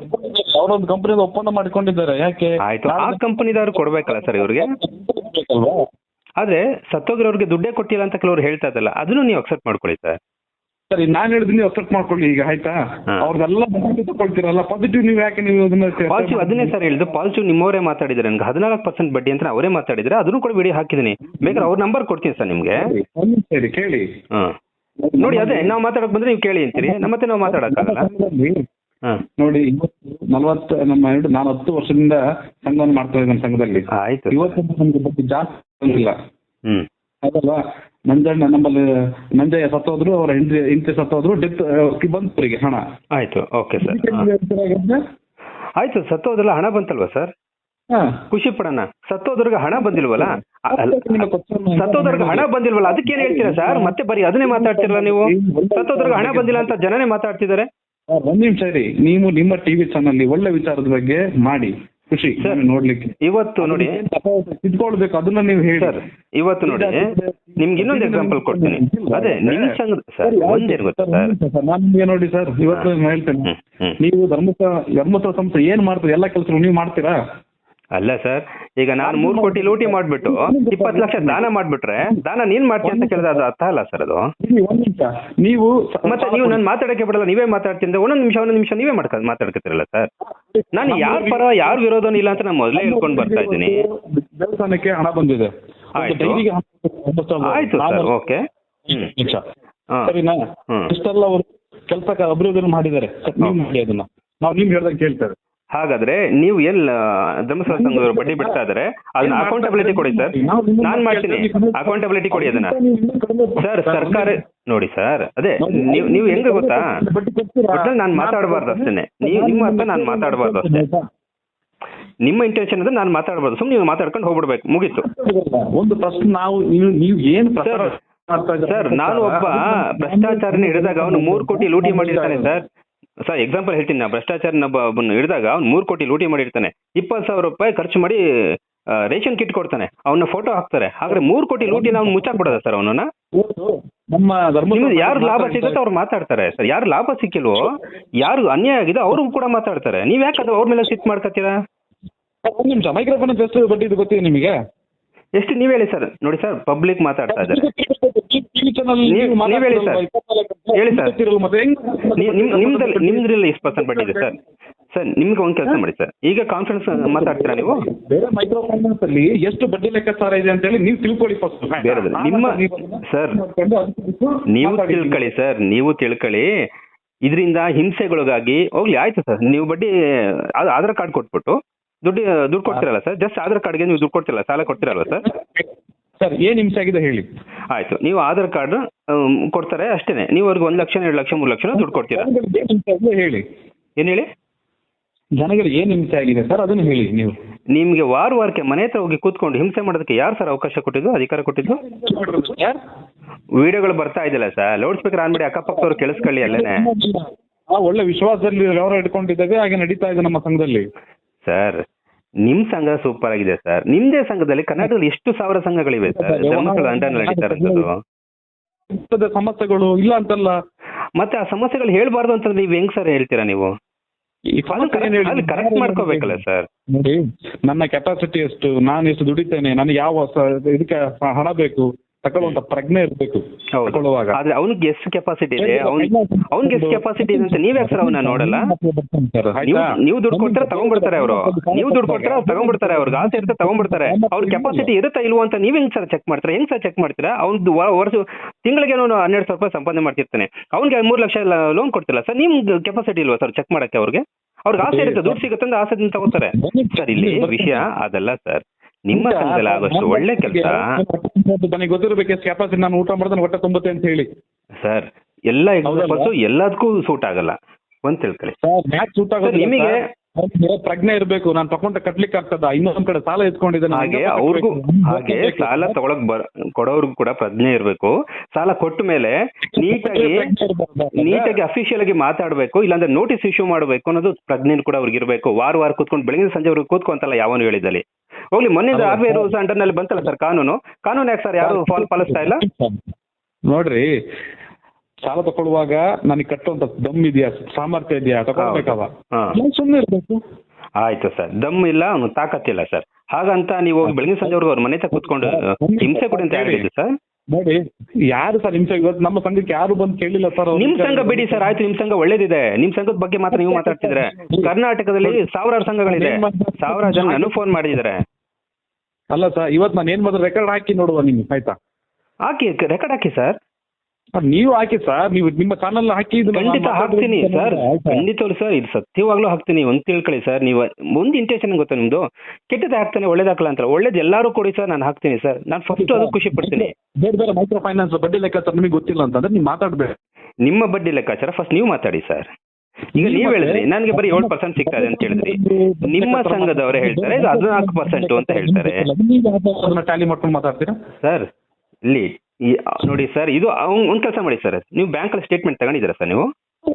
Speaker 1: ಅವರೊಂದು ಕಂಪನಿ ಒಪ್ಪಂದ ಮಾಡ್ಕೊಂಡಿದ್ದಾರೆ. ಯಾಕೆ?
Speaker 2: ಆಯ್ತು. ಆ ಕಂಪನಿದವ್ರು ಕೊಡ್ಬೇಕಲ್ಲ ಸರ್ ಇವ್ರಿಗೆ? ಆದ್ರೆ ಸತ್ತೋಗಿರೋರ್ಗೆ ದುಡ್ಡೇ ಕೊಟ್ಟಿಲ್ಲ ಅಂತ ಕೆಲವರು ಹೇಳ್ತಾ ಇದ್ದಲ್ಲ ಅದನ್ನು ನೀವು ಅಕ್ಸೆಪ್ಟ್ ಮಾಡ್ಕೊಳ್ಳಿ ಸರ್.
Speaker 1: ಸರಿ ನಾನ್ ಹೇಳಿದ್ ನೀವು ಅಕ್ಸೆಪ್ಟ್ ಮಾಡ್ಕೊಳ್ಳಿ ಈಗ ಆಯ್ತಾ. ಅವ್ರದೆಲ್ಲ ನೆಗೆಟಿವ್ ತಗೊಳ್ತೀರಲ್ಲ ಪಾಸಿಟಿವ್ ನೀವು ಯಾಕೆ ನೀವು ಅದನ್ನ
Speaker 2: ಪಾಸಿಟಿವ್ ಅದನ್ನೇ ಸರ್ ಹೇಳಿದ್ದು ಪಾಸಿಟಿವ್ ನಿಮ್ಮವರೇ ಮಾತಾಡಿದ್ರೆ ನನಗೆ ಹದಿನಾಲ್ಕು ಪರ್ಸೆಂಟ್ ಬಡ್ಡಿ ಅಂತ ಅವರೇ ಮಾತಾಡಿದ್ರೆ ಅದನ್ನು ಕೂಡ ವಿಡಿಯೋ ಹಾಕಿದೀನಿ ಬೇಕಾದ್ರೆ ಅವ್ರ ನಂಬರ್ ಕೊಡ್ತೀನಿ ಸರ್ ನಿಮಗೆ.
Speaker 1: ಸರಿ ಕೇಳಿ.
Speaker 2: ಹಾಂ. ನೋಡಿ ಅದೇ ನಾವು ಮಾತಾಡಕ್ ಬಂದ್ರೆ ನೀವು ಕೇಳಿ ಅಂತೀರಿ. ನಮ್ಮ ಮತ್ತೆ ನಾವು ಮಾತಾಡಕ್ಕಾಗಲ್ಲ
Speaker 1: ನೋಡಿ ನಲವತ್ತು ನಮ್ಮ ನಾನು ಹತ್ತು ವರ್ಷದಿಂದ ಸಂಘವನ್ನು ಮಾಡ್ತಾ ಇದ್ದೀನಿ ನಮ್ಮ ಸಂಘದಲ್ಲಿ.
Speaker 2: ಆಯ್ತು.
Speaker 1: ಇವತ್ತು ನಮ್ಗೆ ಬಗ್ಗೆ ಜಾಸ್ತಿ
Speaker 2: ಹ್ಮ್.
Speaker 1: ಅದಲ್ವಾ? ನಂಜಣ್ಣ ನಮ್ಮಲ್ಲಿ ನಂಜಯ್ಯ ಸತ್ತೋದ್ರು ಅವರ ಹೆಂಡತಿ ಹೆಂಡತಿ ಸತ್ತೋದ್ರು ಡೆತ್ ಬಂತು ಅವರಿಗೆ ಹಣ.
Speaker 2: ಆಯ್ತು ಓಕೆ ಸರ್ ಆಯ್ತು ಸತ್ತೋದ್ರಲ್ಲ ಹಣ ಬಂತಲ್ವಾ ಸರ್. ಖುಷಿ ಪಡೋಣ. ಸತ್ತೋದ್ರಿಗೆ ಹಣ ಬಂದಿಲ್ವಲ್ಲ? ಸತ್ತೋದ್ರಿಗೆ ಹಣ ಬಂದಿಲ್ವಲ್ಲ? ಅದಕ್ಕೆ ಏನ್ ಹೇಳ್ತೀರಾ ಸರ್ ಮತ್ತೆ ಬರೀ ಅದನ್ನೇ ಮಾತಾಡ್ತಿರಲ್ಲ ನೀವು? ಸತ್ತೋದ್ರಿಗೆ ಹಣ ಬಂದಿಲ್ಲ ಅಂತ ಜನನೇ ಮಾತಾಡ್ತಿದ್ದಾರೆ?
Speaker 1: ಸರ್, ಒಂದ್ ನಿಮಿಷ ರೀ ನೀವು ನಿಮ್ಮ ಟಿವಿ ಚಾನಲ್ ಒಳ್ಳೆ ವಿಚಾರದ ಬಗ್ಗೆ ಮಾಡಿ. ಖುಷಿ
Speaker 2: ಸರ್.
Speaker 1: ನೋಡ್ಲಿಕ್ಕೆ.
Speaker 2: ಇವತ್ತು ನೋಡಿ.
Speaker 1: ತಿದ್ಕೊಳ್ಬೇಕು ಅದನ್ನ ನೀವು ಹೇಳಿ.
Speaker 2: ಇವತ್ತು ನೋಡಿ. ನಿಮ್ಗೆ ಇನ್ನೊಂದು ಎಕ್ಸಾಂಪಲ್ ಕೊಡ್ತೀನಿ. ಅದೇ ನಿಮ್ ಸಂಘ ಸರ್ ಒಂದೇನು ಗೊತ್ತಾ ಸರ್.
Speaker 1: ನಾನು ನಿಮ್ಗೆ ನೋಡಿ ಸರ್ ಇವತ್ತು ನಾನು ಹೇಳ್ತೇನೆ. ನೀವು ಧರ್ಮಸ್ಥ ಧರ್ಮಸ್ಥಳ ಸಂಸ್ಥೆ ಏನ್ ಮಾಡ್ತೀರಿ? ಎಲ್ಲ ಕೆಲಸ ನೀವು ಮಾಡ್ತೀರಾ?
Speaker 2: ಅಲ್ಲ ಸರ್ ಈಗ ನಾನು ಮೂರು ಕೋಟಿ ಲೂಟಿ ಮಾಡ್ಬಿಟ್ಟು ಇಪ್ಪತ್ತು ಲಕ್ಷ ದಾನ ಮಾಡ್ಬಿಟ್ರೆ ದಾನ ನೀನ್ ಮಾಡ್ತೀನಿ ಅಂತ ಕೇಳಿದ್ರೆ ಅದು ಅರ್ಥ ಅಲ್ಲ ಸರ್ ಅದು?
Speaker 1: ನೀವು
Speaker 2: ಮತ್ತೆ ನೀವು ನಾನು ಮಾತಾಡಕ್ಕೆ ಬಿಡಲ್ಲ ನೀವೇ ಮಾತಾಡ್ತೀನಿ ಒಂದೊಂದು ನಿಮಿಷ ಒಂದೊಂದು ನಿಮಿಷ ನೀವೇ ಮಾಡ್ಕ ಮಾತಾಡ್ಕತ್ತಿರಲ್ಲ ಸರ್? ನಾನು ಯಾರ ಪರ ಯಾರ ವಿರೋಧನೂ ಇಲ್ಲ ಅಂತ ನಾನು ಮೊದಲೇ ಹೇಳ್ಕೊಂಡು ಬರ್ತಾ ಇದ್ದೀನಿ.
Speaker 1: ದೇವಸ್ಥಾನಕ್ಕೆ ಹಣ ಬಂದಿದೆ. ಡೈರಿಗೆ.
Speaker 2: ಆಯ್ತು ಸರ್ ಓಕೆ.
Speaker 1: ನಿಮಿಷ. ಸರಿನಾ. ಇಷ್ಟೆಲ್ಲ ಅವರು ಕೆಲಸ ಅಭಿವೃದ್ಧಿ ಮಾಡಿದ್ದಾರೆ. ನೀವು ಮಾಡಿ ಅದನ್ನ. ನಾವು ನಿಮ್ಗೆ ಹೇಳ್ದಂಗೆ ಕೇಳ್ತಾರೆ.
Speaker 2: ಹಾಗಾದ್ರೆ ನೀವು ಎಲ್ ಧರ್ಮಸ್ಥಳ ಸಂಘದವರು ಬಡ್ಡಿ ಬಿಡ್ತಾ ಇದಾರೆ ಅದನ್ನ ಅಕೌಂಟಬಿಲಿಟಿ ಕೊಡಿ ಸರ್. ನಾನ್ ಮಾಡ್ತೀನಿ. ಅಕೌಂಟಬಿಲಿಟಿ ಕೊಡಿ ಅದನ್ನ. ಸರ್ ಸರ್ಕಾರ ನೋಡಿ ಸರ್ ಅದೇ ನೀವು ನೀವು ಹೆಂಗ ಗೊತ್ತಾ? ಒಟ್ನಲ್ಲಿ ನಾನು ಮಾತಾಡಬಾರ್ದು ಅಷ್ಟೇನೆ. ನೀವು ನಿಮ್ಮ ಹತ್ರ ನಾನು ಮಾತಾಡಬಾರ್ದು ಅಷ್ಟೇ. ನಿಮ್ಮ ಇಂಟೆನ್ಷನ್ ಅಂದ್ರೆ ನಾನು ಮಾತಾಡಬಹುದು ಸುಮ್ಮನೆ ನೀವು ಮಾತಾಡ್ಕೊಂಡು ಹೋಗ್ಬಿಡ್ಬೇಕು. ಮುಗೀತು.
Speaker 1: ಒಂದು ಪ್ರಶ್ನೆ ನಾವು ನೀವು ನೀವು ಏನು ಪ್ರಚಾರ
Speaker 2: ಸರ್,
Speaker 1: ಮಾಡ್ತಾ ಇದ್ದೀರಾ?
Speaker 2: ಸರ್ ನಾನು ಒಬ್ಬ ಭ್ರಷ್ಟಾಚಾರನ ಹಿಡಿದಾಗ ಅವನು ಮೂರು ಕೋಟಿ ಲೂಟಿ ಮಾಡಿರ್ತಾನೆ ಸರ್. ಸರ್ ಎಕ್ಸಾಂಪಲ್ ಹೇಳ್ತೀನಿ ನಾ ಭ್ರಷ್ಟಾಚಾರನ ಒಬ್ಬ ಒಬ್ಬನ ಹಿಡಿದಾಗ ಅವ್ನು ಮೂರು ಕೋಟಿ ಲೂಟಿ ಮಾಡಿರ್ತಾನೆ. ಇಪ್ಪತ್ತು ಸಾವಿರ ರೂಪಾಯಿ ಖರ್ಚು ಮಾಡಿ ರೇಷನ್ ಕಿಟ್ ಕೊಡ್ತಾನೆ. ಅವನ ಫೋಟೋ ಹಾಕ್ತಾರೆ. ಆದ್ರೆ ಮೂರು ಕೋಟಿ ಲೂಟಿನ ಅವ್ನು ಮುಚ್ಚಾಕ್ಬಿಡೋದ ಸರ್ ಅವನನ್ನ?
Speaker 1: ಇವತ್ತು ನಮ್ಮ ಧರ್ಮ
Speaker 2: ಯಾರು ಲಾಭ ಸಿಗುತ್ತೆ ಅವ್ರು ಮಾತಾಡ್ತಾರೆ ಸರ್. ಯಾರು ಲಾಭ ಸಿಕ್ಕಿಲ್ವೋ ಯಾರು ಅನ್ಯಾಯ ಆಗಿದೆ ಅವರು ಕೂಡ ಮಾತಾಡ್ತಾರೆ. ನೀವ್ ಯಾಕೆ ಅದು ಅವ್ರ ಮೇಲೆ ಸಿಟ್ ಮಾಡ್ಕೊತೀರಾ
Speaker 1: ಒಂದು ನಿಮಿಷ ಮೈಕ್ರೋಫೋನ್ ಬಟ್ ಇದು ಗೊತ್ತಿದೆ ನಿಮಗೆ?
Speaker 2: ಎಷ್ಟು ನೀವ್ ಹೇಳಿ ಸರ್? ನೋಡಿ ಸರ್ ಪಬ್ಲಿಕ್ ಮಾತಾಡ್ತಾ ಇದ್ದಾರೆ. ನೀವು- ಹೇಳಿ ಸರ್. ಹೇಳಿ ಸರ್. ನಿಮ್ದಲ್ಲಿ ನಿಮ್ದ್ರಲ್ಲಿ ಎಷ್ಟು ಪರ್ಸೆಂಟ್ ಬಡ್ಡಿ ಇದೆ ಸರ್? ಸರ್ ನಿಮ್ಗೆ ಒಂದ್ ಕೆಲಸ ಮಾಡಿ ಸರ್. ಈಗ ಕಾನ್ಫಿಡೆನ್ಸ್ ಮಾತಾಡ್ತೀರಾ ನೀವು?
Speaker 1: ಬೇರೆ ಮೈಕ್ರೋ ಫೈನಾನ್ಸ್ ಅಲ್ಲಿ ಎಷ್ಟು ಬಡ್ಡಿ ಲೆಕ್ಕಾಚಾರ ಇದೆ ಅಂತ ಹೇಳಿ ನೀವು ತಿಳ್ಕೊಳ್ಳಿ ಫಸ್ಟ್.
Speaker 2: ನಿಮ್ಮ- ಸರ್, ನೀವು ತಿಳ್ಕೊಳ್ಳಿ ಸರ್. ನೀವು ತಿಳ್ಕೊಳ್ಳಿ. ಇದರಿಂದ ಹಿಂಸೆಗಳಿಗಾಗಿ ಹೋಗ್ಲಿ ಆಯ್ತು ಸರ್. ನೀವು ಬಡ್ಡಿ ಆಧಾರ್ ಕಾರ್ಡ್ ಕೊಟ್ಬಿಟ್ಟು ದುಡ್ಡು ದುಡ್ಡು ಕೊಡ್ತಿರಲ್ಲ ಸರ್ ಜಸ್ಟ್ ಆಧಾರ್ ಕಾರ್ಡ್ಗೆ ನೀವು ದುಡ್ಡು ಕೊಡ್ತಿರಲ್ಲ ಸಾಲ ಕೊಡ್ತಿರಲ್ಲ ಸರ್
Speaker 1: ಸರ್ ಏನ್ ನಿಮಿಷ ಆಗಿದೆ ಹೇಳಿ.
Speaker 2: ಆಯ್ತು. ನೀವು ಆಧಾರ್ ಕಾರ್ಡ್ ಕೊಡ್ತಾರೆ ಅಷ್ಟೇನೆ. ನೀವು ಅವ್ರಿಗೆ ಒಂದು ಲಕ್ಷ ಎರಡು ಲಕ್ಷ ಮೂರು ಲಕ್ಷ ದುಡ್ಡು ಕೊಡ್ತೀರಾ?
Speaker 1: ಹೇಳಿ.
Speaker 2: ಏನು ಹೇಳಿ?
Speaker 1: ಜನಗಳಿಗೆ ಏನ್ ಹಿಂಸೆ ಆಗಿದೆ ಸರ್ ಅದನ್ನು ಹೇಳಿ ನೀವು.
Speaker 2: ನಿಮಗೆ ವಾರ ವಾರಕ್ಕೆ ಮನೆ ಹತ್ರ ಹೋಗಿ ಕೂತ್ಕೊಂಡು ಹಿಂಸೆ ಮಾಡೋದಕ್ಕೆ ಯಾರು ಸರ್ ಅವಕಾಶ ಕೊಟ್ಟಿದ್ದು ಅಧಿಕಾರ ಕೊಟ್ಟಿದ್ದು?
Speaker 1: ಯಾರ್?
Speaker 2: ವಿಡಿಯೋಗಳು ಬರ್ತಾ ಇದೆಯಲ್ಲ ಸರ್ ಲೌಡ್ ಸ್ಪೀಕರ್ ಆನ್ ಮಾಡಿ ಅಕ್ಕಪಕ್ಕದವ್ರು ಕೇಳಿಸ್ಕೊಳ್ಳಿ ಅಲ್ಲೇನೆ.
Speaker 1: ಆ ಒಳ್ಳೆ ವಿಶ್ವಾಸದಲ್ಲಿ ವ್ಯವಹಾರ ಇಟ್ಕೊಂಡಿದ್ದೇವೆ ಹಾಗೆ ನಡೀತಾ ಇದೆ ನಮ್ಮ ಸಂಘದಲ್ಲಿ.
Speaker 2: ಸರ್ ನಿಮ್ ಸಂಘ ಸೂಪರ್ ಆಗಿದೆ ಸರ್ ನಿಮ್ದೇ ಸಂಘದಲ್ಲಿ ಕರ್ನಾಟಕದಲ್ಲಿ ಎಷ್ಟು ಸಾವಿರ ಸಂಘಗಳಿವೆ ಸರ್ ಧರ್ಮಸ್ಥಳ ಅಂಡರ್
Speaker 1: ಸಮಸ್ಯೆಗಳು ಇಲ್ಲ ಅಂತಲ್ಲ.
Speaker 2: ಮತ್ತೆ ಆ ಸಮಸ್ಯೆಗಳು ಹೇಳ್ಬಾರ್ದು ಅಂತಂದ್ರೆ ನೀವು ಹೆಂಗ್ ಸರ್ ಹೇಳ್ತೀರಾ ನೀವು? ಕರೆಕ್ಟ್ ಮಾಡ್ಕೋಬೇಕಲ್ಲ ಸರ್
Speaker 1: ನೋಡಿ ನನ್ನ ಕೆಪಾಸಿಟಿ ಎಷ್ಟು? ನಾನು ಎಷ್ಟು ದುಡಿತೇನೆ? ನನಗೆ ಯಾವ ಇದಕ್ಕೆ ಹಣ ಬೇಕು? ತಗೊಳ್ಳುವಂತ ಪ್ರಜ್ಞೆ ಇರಬೇಕು ತಗೊಳ್ಳುವಾಗ.
Speaker 2: ಆದ್ರೆ ಅವ್ನಿಗೆ ಎಷ್ಟು ಕೆಪಾಸಿಟಿ ಇದೆ ಅವ್ನ್ ಅವ್ನಿಗೆ ಎಷ್ಟು ಕೆಪಾಸಿಟಿ ಇದೆ ಅಂತ ನೀವ್ ಸರ್ ಅವನ್ನ ನೋಡಲ್ಲ? ನೀವು ದುಡ್ಡು ಕೊಡ್ತಾರೆ ತಗೊಂಡ್ಬಿಡ್ತಾರೆ ಅವರು. ನೀವು ದುಡ್ಡು ಕೊಡ್ತಾರೆ ಅವ್ರು ತಗೊಂಡ್ಬಿಡ್ತಾರೆ ಅವ್ರಿಗೆ ಆಸೆ ಇರುತ್ತೆ ತಗೊಂಡ್ಬಿಡ್ತಾರೆ. ಅವ್ರ ಕೆಪಾಸಿಟಿ ಇರುತ್ತಾ. ಇಲ್ವಾ ಅಂತ ನೀವ್ ಹೆಂಗ್ ಸರ್ ಚೆಕ್ ಮಾಡ್ತೀರಾ? ಹೆಂಗ್ ಸರ್ ಚೆಕ್ ಮಾಡ್ತೀರಾ? ಅವ್ನು ವರ್ಷ ತಿಂಗಳಿಗೆ ಅವನು ಹನ್ನೆರಡು ಸಾವಿರ ರೂಪಾಯಿ ಸಂಪಾದನೆ ಮಾಡ್ತಿರ್ತಾನೆ. ಅವ್ನಿಗೆ ಮೂರು ಲಕ್ಷ ಲೋನ್ ಕೊಡ್ತಿಲ್ಲ ಸರ್ ನಿಮ್ ಕೆಪಾಸಿಟಿ ಇಲ್ವಾ ಸರ್ ಚೆಕ್ ಮಾಡಕ್ಕೆ ಅವ್ರಿಗೆ? ಅವ್ರಿಗೆ ಆಸೆ ಇರುತ್ತೆ ದುಡ್ಡು ಸಿಗುತ್ತೆ ಅಂತ ಆಸೆ ತಗೋತಾರೆ. ಸರ್ ಇಲ್ಲಿ ವಿಷಯ ಅದಲ್ಲ ಸರ್ ನಿಮ್ಮ ಸಂಘದಲ್ಲಿ ಆಗೋಷ್ಟು ಒಳ್ಳೆ ಕೆಲಸ.
Speaker 1: ನನಗೆ ಗೊತ್ತಿರಬೇಕು. ಎಷ್ಟು ಕೆಪಾಸಿಟಿ ನಾನು ಊಟ ಮಾಡಿದ್ರೆ ಹೊಟ್ಟೆ ತುಂಬುತ್ತೆ ಅಂತ ಹೇಳಿ.
Speaker 2: ಸರ್ ಎಲ್ಲ ಎಕ್ಸಾಂಪಲ್ಸ್ ಎಲ್ಲದಕ್ಕೂ ಸೂಟ್ ಆಗಲ್ಲ. ಒಂದ್ ತಿಳ್ಕೊಳ್ಳಿ.
Speaker 1: ಮ್ಯಾಚ್ ಸೂಟ್
Speaker 2: ಆಗೋದು ನಿಮಗೆ-
Speaker 1: ಪ್ರಜ್ಞೆ ಇರಬೇಕು. ನಾನು ತಗೊಂಡ ಕಟ್ಲಿಕ್ಕೆ ಆಗ್ತದ. ಇನ್ನೊಂದ್ ಕಡೆ ಸಾಲ ಎತ್ಕೊಂಡಿದ್ದೇನೆ.
Speaker 2: ಹಾಗೆ ಅವ್ರಿಗೂ ಹಾಗೆ ಸಾಲ ತಗೊಳಕ್ ಬರ ಕೊಡೋರ್ಗು ಕೂಡ ಪ್ರಜ್ಞೆ ಇರಬೇಕು. ಸಾಲ ಕೊಟ್ಟ ಮೇಲೆ ನೀಟಾಗಿ ನೀಟಾಗಿ ಅಫಿಷಿಯಲ್ ಆಗಿ ಮಾತಾಡಬೇಕು. ಇಲ್ಲಾಂದ್ರೆ ನೋಟಿಸ್ ಇಶ್ಯೂ ಮಾಡಬೇಕು ಅನ್ನೋದು ಪ್ರಜ್ಞೆ ಕೂಡ ಅವ್ರಿಗೆ ಇರಬೇಕು ವಾರ ವಾರ ಕೂತ್ಕೊಂಡು ಬೆಳಗಿನ ಸಂಜೆವರೆಗೂ ಕೂತ್ಕೊಂತಲ್ಲ ಯಾವನು ಹೇಳಿದಲ್ಲಿ ಹೋಗ್ಲಿ ಮೊನ್ನೆಯಿಂದ
Speaker 1: RBI
Speaker 2: R B I rules ಅಂಡರ್ನಲ್ಲಿ ಬಂತಲ್ಲ ಸರ್ ಕಾನೂನು? ಕಾನೂನು ಯಾಕೆ ಸರ್ ಯಾರು ಫಾಲ್ ಪಾಲಿಸ್ತಾ ಇಲ್ಲ?
Speaker 1: ನೋಡ್ರಿ ಸಾಲ ತಗೊಳ್ಳುವಾಗ ನನಗೆ ಕಟ್ಟುವಂತ ದಮ್ ಇದೆಯಾ ಸಾಮರ್ಥ್ಯ ಇದೆಯಾ ತಗೊಳ್ಬೇಕವ? ಸುಮ್ಮನೆ ಇರ್ಬೇಕು.
Speaker 2: ಆಯ್ತು ಸರ್ ದಮ್ ಇಲ್ಲ ಅವನು ತಾಕತ್ತಿಲ್ಲ ಸರ್ ಹಾಗಂತ ನೀವು ಹೋಗಿ ಬೆಳಗಿನ ಸಂಜೆವರೆಗೂ ಅವ್ರ ಮನೆ ಕೂತ್ಕೊಂಡು ಹಿಂಸೆ ಕೊಡಿ ಅಂತ ಹೇಳಿದ್ರು ಸರ್
Speaker 1: ನೋಡಿ ಯಾರು ಸರ್ ನಿಮ್ ಇವತ್ತು ನಮ್ಮ ಸಂಘಕ್ಕೆ ಯಾರು ಬಂದು ಕೇಳಿಲ್ಲ ಸರ್ ಅವ್ರು.
Speaker 2: ನಿಮ್ ಸಂಘ ಬಿಡಿ ಸರ್ ಆಯ್ತು ನಿಮ್ ಸಂಘ ಒಳ್ಳೇದಿದೆ. ನಿಮ್ ಸಂಘದ ಬಗ್ಗೆ ಮಾತ್ರ ನೀವು ಮಾತಾಡ್ತಿದ್ರೆ. ಕರ್ನಾಟಕದಲ್ಲಿ ಸಾವಿರಾರು ಸಂಘಗಳಿದೆ. ಸಾವಿರಾರು ಜನ ನಾನು ಫೋನ್ ಮಾಡಿದ್ದಾರೆ.
Speaker 1: ಅಲ್ಲ ಸರ್ ಇವತ್ತು ನಾನು ಏನ್ ಮಾತ್ರ ರೆಕಾರ್ಡ್ ಹಾಕಿ ನೋಡುವ ನಿಮ್ಗೆ ಆಯ್ತಾ?
Speaker 2: ಹಾಕಿ ರೆಕಾರ್ಡ್ ಹಾಕಿ ಸರ್.
Speaker 1: ಅದ್ ನೀವು ಹಾಕಿ ಸರ್ ನೀವು ನಿಮ್ಮ ಚಾನಲ್ ಹಾಕಿ
Speaker 2: ಖಂಡಿತ ಹಾಕ್ತೀನಿ ಸರ್.
Speaker 1: ಖಂಡಿತ
Speaker 2: ಖಂಡಿತವಾಗ್ಲು ಸರ್ ಇದು ಸತ್ಯವಾಗ್ಲೂ ಹಾಕ್ತೀನಿ. ಒಂದ್ ತಿಳ್ಕೊಳ್ಳಿ ಸರ್ ನೀವು ಒಂದು ಇಂಟೆನ್ಷನ್ ಗೊತ್ತಾ ನಿಮ್ದು? ಕೆಟ್ಟದ ಹಾಕ್ತಾನೆ ಒಳ್ಳೇದಾಗಲ್ಲ ಅಂತ ಒಳ್ಳೇದು ಎಲ್ಲರೂ ಕೊಡಿ ಸರ್ ನಾನು ಹಾಕ್ತೀನಿ ಸರ್. ನಾನು ಫಸ್ಟ್ ಅದು ಖುಷಿ ಪಡ್ತೀನಿ.
Speaker 1: ಬೇರೆ ಬೇರೆ ಮೈಕ್ರೋ ಫೈನಾನ್ಸ್ ಬಡ್ಡಿ ಲೆಕ್ಕಾಚಾರ ನಿಮಗೆ ಗೊತ್ತಿಲ್ಲ ಅಂತಂದ್ರೆ ನೀವು ಮಾತಾಡ್ಬೇಡಿ.
Speaker 2: ನಿಮ್ಮ ಬಡ್ಡಿ ಲೆಕ್ಕಾಚಾರ ಫಸ್ಟ್ ನೀವು ಮಾತಾಡಿ ಸರ್. ಈಗ ನೀವ್ ಹೇಳಿದ್ರಿ ನನಗೆ ಬರೀ ಏಳು ಪರ್ಸೆಂಟ್ ಸಿಗ್ತದೆ ಇದೆ ಅಂತ ಹೇಳಿದ್ರಿ. ನಿಮ್ಮ ಸಂಘದವರೇ ಹೇಳ್ತಾರೆ ಇದು ಹದಿನಾಲ್ಕು ಪರ್ಸೆಂಟ್ ಅಂತ ಹೇಳ್ತಾರೆ.
Speaker 1: ನೀವು ಅದನ್ನ ಟ್ಯಾಲಿ ಮಾಡ್ಕೊಂಡು ಮಾತಾಡ್ತೀರಾ?
Speaker 2: ಸರ್ ಇಲ್ಲಿ ನೋಡಿ ಸರ್ ಇದು ಒಂದ್ ಕೆಲಸ ಮಾಡಿ ಸರ್. ನೀವು ಬ್ಯಾಂಕ್ ಅಲ್ಲಿ ಸ್ಟೇಟ್ಮೆಂಟ್ ತಗೊಂಡಿದ್ದೀರಾ ಸರ್ ನೀವು?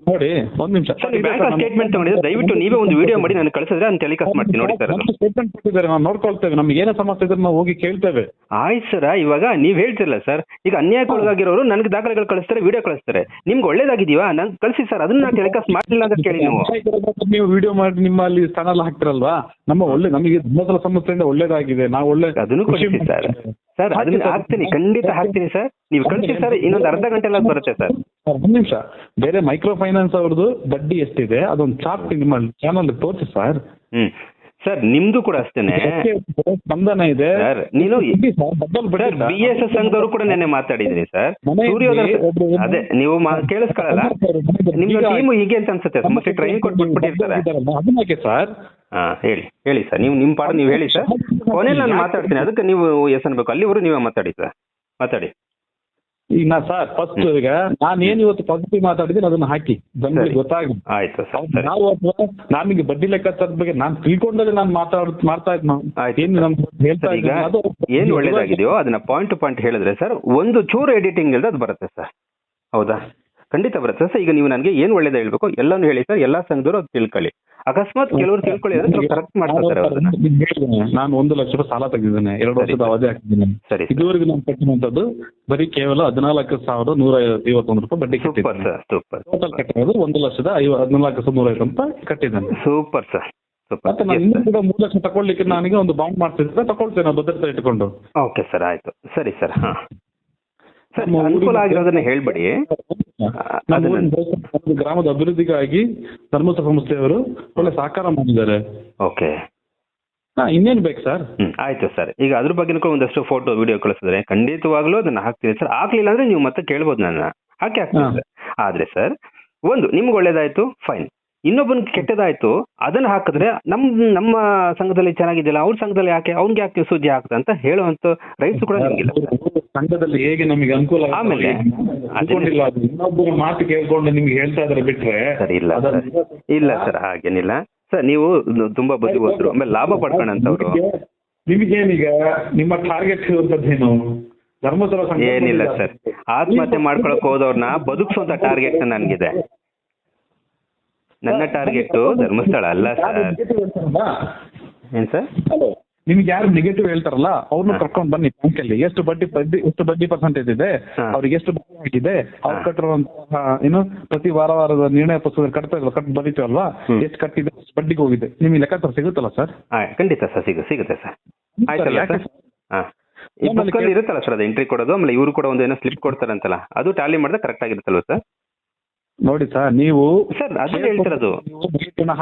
Speaker 1: ನೋಡಿ ಒಂದ್ ನಿಮಿಷ.
Speaker 2: ಸರ್ ನೀವು ಬ್ಯಾಂಕ್ ಸ್ಟೇಟ್ಮೆಂಟ್ ತಗೊಂಡಿದ್ರೆ ದಯವಿಟ್ಟು ನೀವೇ ಒಂದು ವಿಡಿಯೋ ಮಾಡಿ ನಾನು ಕಳಿಸಿದ್ರೆ ನಾನು ಟೆಲಿಕಾಸ್ಟ್ ಮಾಡ್ತೀನಿ ನೋಡಿ ಸರ್
Speaker 1: ಸ್ಟೇಟ್ಮೆಂಟ್ ಕೊಟ್ಟಿದ್ದಾರೆ ನಾವು ನೋಡ್ಕೊಳ್ತೇವೆ. ನಮ್ಗೆ ಏನೇ ಸಮಸ್ಯೆ ಇದ್ರೆ ನಾವು ಹೋಗಿ ಕೇಳ್ತೇವೆ.
Speaker 2: ಆಯ್ತು ಸರ್ ಇವಾಗ ನೀವ್ ಹೇಳ್ತಿರಲ್ಲ ಸರ್. ಈಗ ಅನ್ಯಾಯಕ್ಕೊಳಗಾಗಿರೋರು ನನಗೆ ದಾಖಲೆಗಳು ಕಳಿಸ್ತಾರೆ ವಿಡಿಯೋ ಕಳಿಸ್ತಾರೆ. ನಿಮ್ಗೆ ಒಳ್ಳೇದಾಗಿದೀವಾ ನಂಗೆ ಕಳಿಸಿ ಸರ್ ಅದನ್ನ ನಾನು ಟೆಲಿಕಾಸ್ಟ್ ಮಾಡಲಿಲ್ಲ ಅಂತ ಕೇಳಿ ನೀವು.
Speaker 1: ನೀವು ವಿಡಿಯೋ ಮಾಡಿ ನಿಮ್ಮಲ್ಲಿ ಸ್ಥಾನ ಹಾಕ್ತಿರಲ್ವಾ? ನಮ್ಮ ಒಳ್ಳೆ ನಮಗೆ ಮೊದಲ ಸಮಸ್ಯೆಯಿಂದ ಒಳ್ಳೇದಾಗಿದೆ. ನಾವು ಒಳ್ಳೆ
Speaker 2: ಅದನ್ನು
Speaker 1: ಖುಷಿ
Speaker 2: ಸರ್. ಸರ್ ಅದನ್ನ ಹಾಕ್ತೀನಿ. ಖಂಡಿತ ಹಾಕ್ತೀನಿ ಸರ್. ನೀವು ಕಳಿಸಿ ಸರ್ ಇನ್ನೊಂದು ಅರ್ಧ ಗಂಟೆ ಎಲ್ಲ ಬರುತ್ತೆ ಸರ್.
Speaker 1: ಸರ್ ಒಂದ್ ನಿಮಿಷ. ಬೇರೆ ಮೈಕ್ರೋ ಫೈನಾನ್ಸ್ ಅವ್ರದ್ದು ಬಡ್ಡಿ ಎಷ್ಟಿದೆ? ಅದೊಂದು ಚಾರ್ಟ್ ನಿಮ್ಮ ಚಾನಲ್ ತೋರಿಸಿ ಸರ್.
Speaker 2: ಹ್ಮ್. ಸರ್ ನಿಮ್ದು ಕೂಡ ಅಷ್ಟೇನೆ.
Speaker 1: ಸ್ಪಂದನ ಇದೆ.
Speaker 2: ಸರ್ ನೀನು. ಬಿ ಎಸ್ ಎಸ್ ಸಂಘದವರು ಕೂಡ ನಿನ್ನೆ ಮಾತಾಡಿದ್ರಿ ಸರ್. ಸೂರ್ಯೋದಯ ಅದೇ ನೀವು ಕೇಳಿಸ್ಕೊಳ್ಳಲ್ಲ. ನಿಮ್ದು ಟೀಮ್ ಹೀಗೆ ಅಂತ ಅನ್ಸುತ್ತೆ. ಸಮಸ್ಯೆ ಟ್ರೈನ್ ಕೊಟ್ಬಿಟ್ಟಿರ್ತಾರೆ
Speaker 1: ಅದನ್ನ ಸರ್?
Speaker 2: ಹಾ ಹೇಳಿ ಹೇಳಿ ಸರ್. ನೀವು ನಿಮ್ಮ ಪಾಠ ನೀವು ಹೇಳಿ ಸರ್. ಕೊನೆಯಲ್ಲಿ ನಾನು ಮಾತಾಡ್ತೀನಿ. ಅದಕ್ಕೆ ನೀವು ಎಸ್ ಅನ್ಬೇಕು. ಅಲ್ಲಿವರು ನೀವೇ ಮಾತಾಡಿ ಸರ್. ಮಾತಾಡಿ.
Speaker 1: ಈಗ ನಾ ಸರ್ ಫಸ್ಟ್ ಈಗ ನಾನು ಏನ್ ಇವತ್ತು ಪಾಸಿಟಿವ್ ಮಾತಾಡಿದ್ರೆ ಅದನ್ನ ಹಾಕಿ. ಜನರಿಗೆ ಗೊತ್ತಾಗ
Speaker 2: ಆಯ್ತು ಸರ್
Speaker 1: ನಾವು ಅಥವಾ ನಮಗೆ ಬಡ್ಡಿ ಲೆಕ್ಕಾಚಾರದ ಬಗ್ಗೆ ನಾನು ತಿಳ್ಕೊಂಡಲ್ಲಿ ನಾನು ಮಾತಾಡ್ ಮಾಡ್ತಾ ಇದ್ ನಾವು
Speaker 2: ಆಯ್ತು
Speaker 1: ಏನು
Speaker 2: ಸರ್.
Speaker 1: ನಮ್ಗೆ ಹೇಳ್ತಾ
Speaker 2: ಈಗ
Speaker 1: ಇದ್ದೀನಿ ಅದು
Speaker 2: ಏನು ಒಳ್ಳೇದಾಗಿದೆಯೋ ಅದನ್ನ ಪಾಯಿಂಟ್ ಟು ಪಾಯಿಂಟ್ ಹೇಳಿದ್ರೆ ಸರ್ ಒಂದು ಚೂರು ಎಡಿಟಿಂಗ್ ಇಲ್ಲದೆ ಅದು ಬರುತ್ತೆ ಸರ್. ಹೌದಾ? ಖಂಡಿತ ಬರುತ್ತೆ ಸರ್. ಈಗ ನೀವು ನನಗೆ ಏನು ಒಳ್ಳೇದು ಹೇಳ್ಬೇಕು ಎಲ್ಲಾನು ಹೇಳಿ ಸರ್. ಎಲ್ಲಾ ಸಂಘದವರು ಅದು ತಿಳ್ಕೊಳ್ಳಿ. ಅಕಸ್ಮಾತ್ ಕೆಲವರು ತಿಳ್ಕೊಳ್ಳಿ ಅಂದ್ರೆ ಸ್ವಲ್ಪ ಕರೆಕ್ಟ್ ಮಾಡ್ತಾರೆ ಅವ್ರನ್ನ.
Speaker 1: ನಾನು ಒಂದು ಲಕ್ಷ ರೂಪಾಯಿ ಸಾಲ ತೆಗೆದಿದ್ದೇನೆ. ಎರಡು ವರ್ಷದ ಅವಧಿ ಹಾಕಿದ್ದೇನೆ.
Speaker 2: ಸರಿ
Speaker 1: ಇದುವರೆಗೂ ನಾನು ಕಟ್ಟಿರುವಂತದ್ದು ಬರೀ ಕೇವಲ ಹದಿನಾಲ್ಕು ಸಾವಿರದ ನೂರ ಐವತ್ತೊಂದು ರೂಪಾಯಿ ಬಡ್ಡಿ
Speaker 2: ಸೂಪರ್ ಸರ್ ಸೂಪರ್
Speaker 1: ಟೋಟಲ್ ಕಟ್ಟಿರೋದು ಒಂದು ಲಕ್ಷದ ಐವ ಹದಿನಾಲ್ಕು ಸಾವಿರದ ನೂರ ಐವತ್ತು ರೂಪಾಯಿ ಕಟ್ಟಿದ್ದೇನೆ.
Speaker 2: ಸೂಪರ್ ಸರ್
Speaker 1: ಮತ್ತೆ ನಾನು ಇನ್ನೂ ಕೂಡ ಮೂರು ಲಕ್ಷ ತಗೊಳ್ಳಿಕ್ಕೆ ನನಗೆ ಒಂದು ಬಾಂಡ್ ಮಾಡ್ತಿದ್ರೆ ತಗೊಳ್ತೇನೆ ಭದ್ರತೆ ಇಟ್ಕೊಂಡು
Speaker 2: ಓಕೆ ಸರ್ ಆಯ್ತು. ಸರಿ ಸರ್ ಹಾ. ಸರ್ ಅನುಕೂಲ ಆಗಿರೋದನ್ನ ಹೇಳ್ಬೇಡಿ.
Speaker 1: ಗ್ರಾಮದ ಅಭಿವೃದ್ಧಿಗಾಗಿ ಧರ್ಮಸ್ಥ ಸಂಸ್ಥೆಯವರು ಒಳ್ಳೆ ಸಹಕಾರ ಮಾಡಿದ್ದಾರೆ.
Speaker 2: ಓಕೆ.
Speaker 1: ಹಾ ಇನ್ನೇನು ಬೇಕು ಸರ್?
Speaker 2: ಆಯ್ತು ಸರ್. ಈಗ ಅದ್ರ ಬಗ್ಗೆ ಒಂದಷ್ಟು ಫೋಟೋ ವಿಡಿಯೋ ಕಳಿಸಿದ್ರೆ ಖಂಡಿತವಾಗ್ಲೂ ಅದನ್ನ ಹಾಕ್ತೀನಿ ಸರ್. ಹಾಕ್ಲಿಲ್ಲ ಅಂದ್ರೆ ನೀವು ಮತ್ತೆ ಕೇಳ್ಬೋದು ನನ್ನ. ಹಾಕಿ ಹಾಕ್ತೀನಿ ಸರ್. ಆದ್ರೆ ಸರ್ ಒಂದು ನಿಮ್ಗೆ ಒಳ್ಳೇದಾಯ್ತು ಫೈನ್ ಇನ್ನೊಬ್ಬನ್ ಕೆಟ್ಟದಾಯ್ತು ಅದನ್ನ ಹಾಕಿದ್ರೆ ನಮ್ ನಮ್ಮ ಸಂಘದಲ್ಲಿ ಚೆನ್ನಾಗಿದ್ದಿಲ್ಲ ಅವ್ರ ಸಂಘದಲ್ಲಿ ಯಾಕೆ ಅವ್ನ್ಗೆ ಯಾಕೆ ಸುದ್ದಿ ಹಾಕ್ತ ಅಂತ ಹೇಳುವಂತ ರೈಸ್ ಕೂಡ
Speaker 1: ಸಂಘದಲ್ಲಿ ಹೇಗೆ ನಮಗೆ ಅನುಕೂಲ ಆಗುತ್ತೆ
Speaker 2: ಆಮೇಲೆ
Speaker 1: ಅನ್ಕೊಂಡಿಲ್ಲ ಅದು. ಇನ್ನೊಬ್ಬರ ಮಾತು ಕೇಳ್ಕೊಂಡು ನಿಮ್ಗೆ ಹೇಳ್ತಾ ಇದ್ರೆ ಬಿಟ್ರೆ
Speaker 2: ಸರ್ ಇಲ್ಲ ಸರ್. ಇಲ್ಲ ಸರ್ ಹಾಗೇನಿಲ್ಲ. ಸರ್ ನೀವು ತುಂಬಾ ಬುದ್ಧಿವಂತರು ಆಮೇಲೆ ಲಾಭ ಪಡ್ಕೊಂಡಂತವ್ರು
Speaker 1: ನಿಮಗೇನೀಗ ನಿಮ್ಮ ಟಾರ್ಗೆಟ್ ಇರುವಂತದ್ದೇನು? ಧರ್ಮಸ್ಥಳ
Speaker 2: ಏನಿಲ್ಲ ಸರ್. ಆತ್ಮಹತ್ಯೆ ಮಾಡ್ಕೊಳಕ್ ಹೋದವ್ರನ್ನ ಬದುಕಿಸುವಂತ ಟಾರ್ಗೆಟ್ ನನ್ಗಿದೆ. ನನ್ನ ಟಾರ್ಗೆಟ್ ಧರ್ಮಸ್ಥಳ ಅಲ್ಲ ಸರ್. ಏನ್ ಸರ್?
Speaker 1: ನಿಮ್ಗೆ ಯಾರು ನೆಗೆಟಿವ್ ಹೇಳ್ತಾರಲ್ಲ ಅವ್ರನ್ನ ಕರ್ಕೊಂಡ್ ಬನ್ನಿ ಬನ್ನಿ ಬ್ಯಾಂಕಲ್ಲಿ ಎಷ್ಟು ಬಡ್ಡಿ ಬಡ್ಡಿ ಎಷ್ಟು ಬಡ್ಡಿ ಪರ್ಸೆಂಟೇಜ್ ಇದೆ. ಅವ್ರಿಗೆ ಎಷ್ಟು ಬಡ್ಡಿ ಆಗಿದೆ ಅವ್ರು. ಕಟ್ಟಿರುವಂತಹ ಏನು ಪ್ರತಿ ವಾರ ವಾರದ ನಿರ್ಣಯ ಪುಸ್ತಕ ಕಟ್ತಾ ಇಲ್ವಾ ಕಟ್ ಬರೀತೀವಲ್ವಾ? ಎಷ್ಟು ಕಟ್ಟಿದೆ ಎಷ್ಟು ಬಡ್ಡಿಗೆ ಹೋಗಿದೆ. ನಿಮ್ಗೆ ಲೆಕ್ಕಾಚಾರ ಸಿಗುತ್ತಲ್ಲ ಸರ್?
Speaker 2: ಖಂಡಿತ ಸರ್ ಸಿಗ ಸಿಗುತ್ತೆ ಸರ್. ಆಯ್ತಲ್ಲ ಸರ್? ಇರುತ್ತಲ್ಲ ಸರ್ ಅದು ಎಂಟ್ರಿ ಕೊಡೋದು ಆಮೇಲೆ ಇವರು ಕೂಡ ಒಂದು ಏನೋ ಸ್ಲಿಪ್ ಕೊಡ್ತಾರಂತಲ್ಲ ಅದು ಟ್ಯಾಲಿ ಮಾಡಿದ್ರೆ ಕರೆಕ್ಟ್ ಆಗಿರುತ್ತಲ್ವ ಸರ್?
Speaker 1: ನೋಡಿ ಸರ್ ನೀವು
Speaker 2: ಸರ್ ಅದು ಹೇಳ್ತಿರೋದು.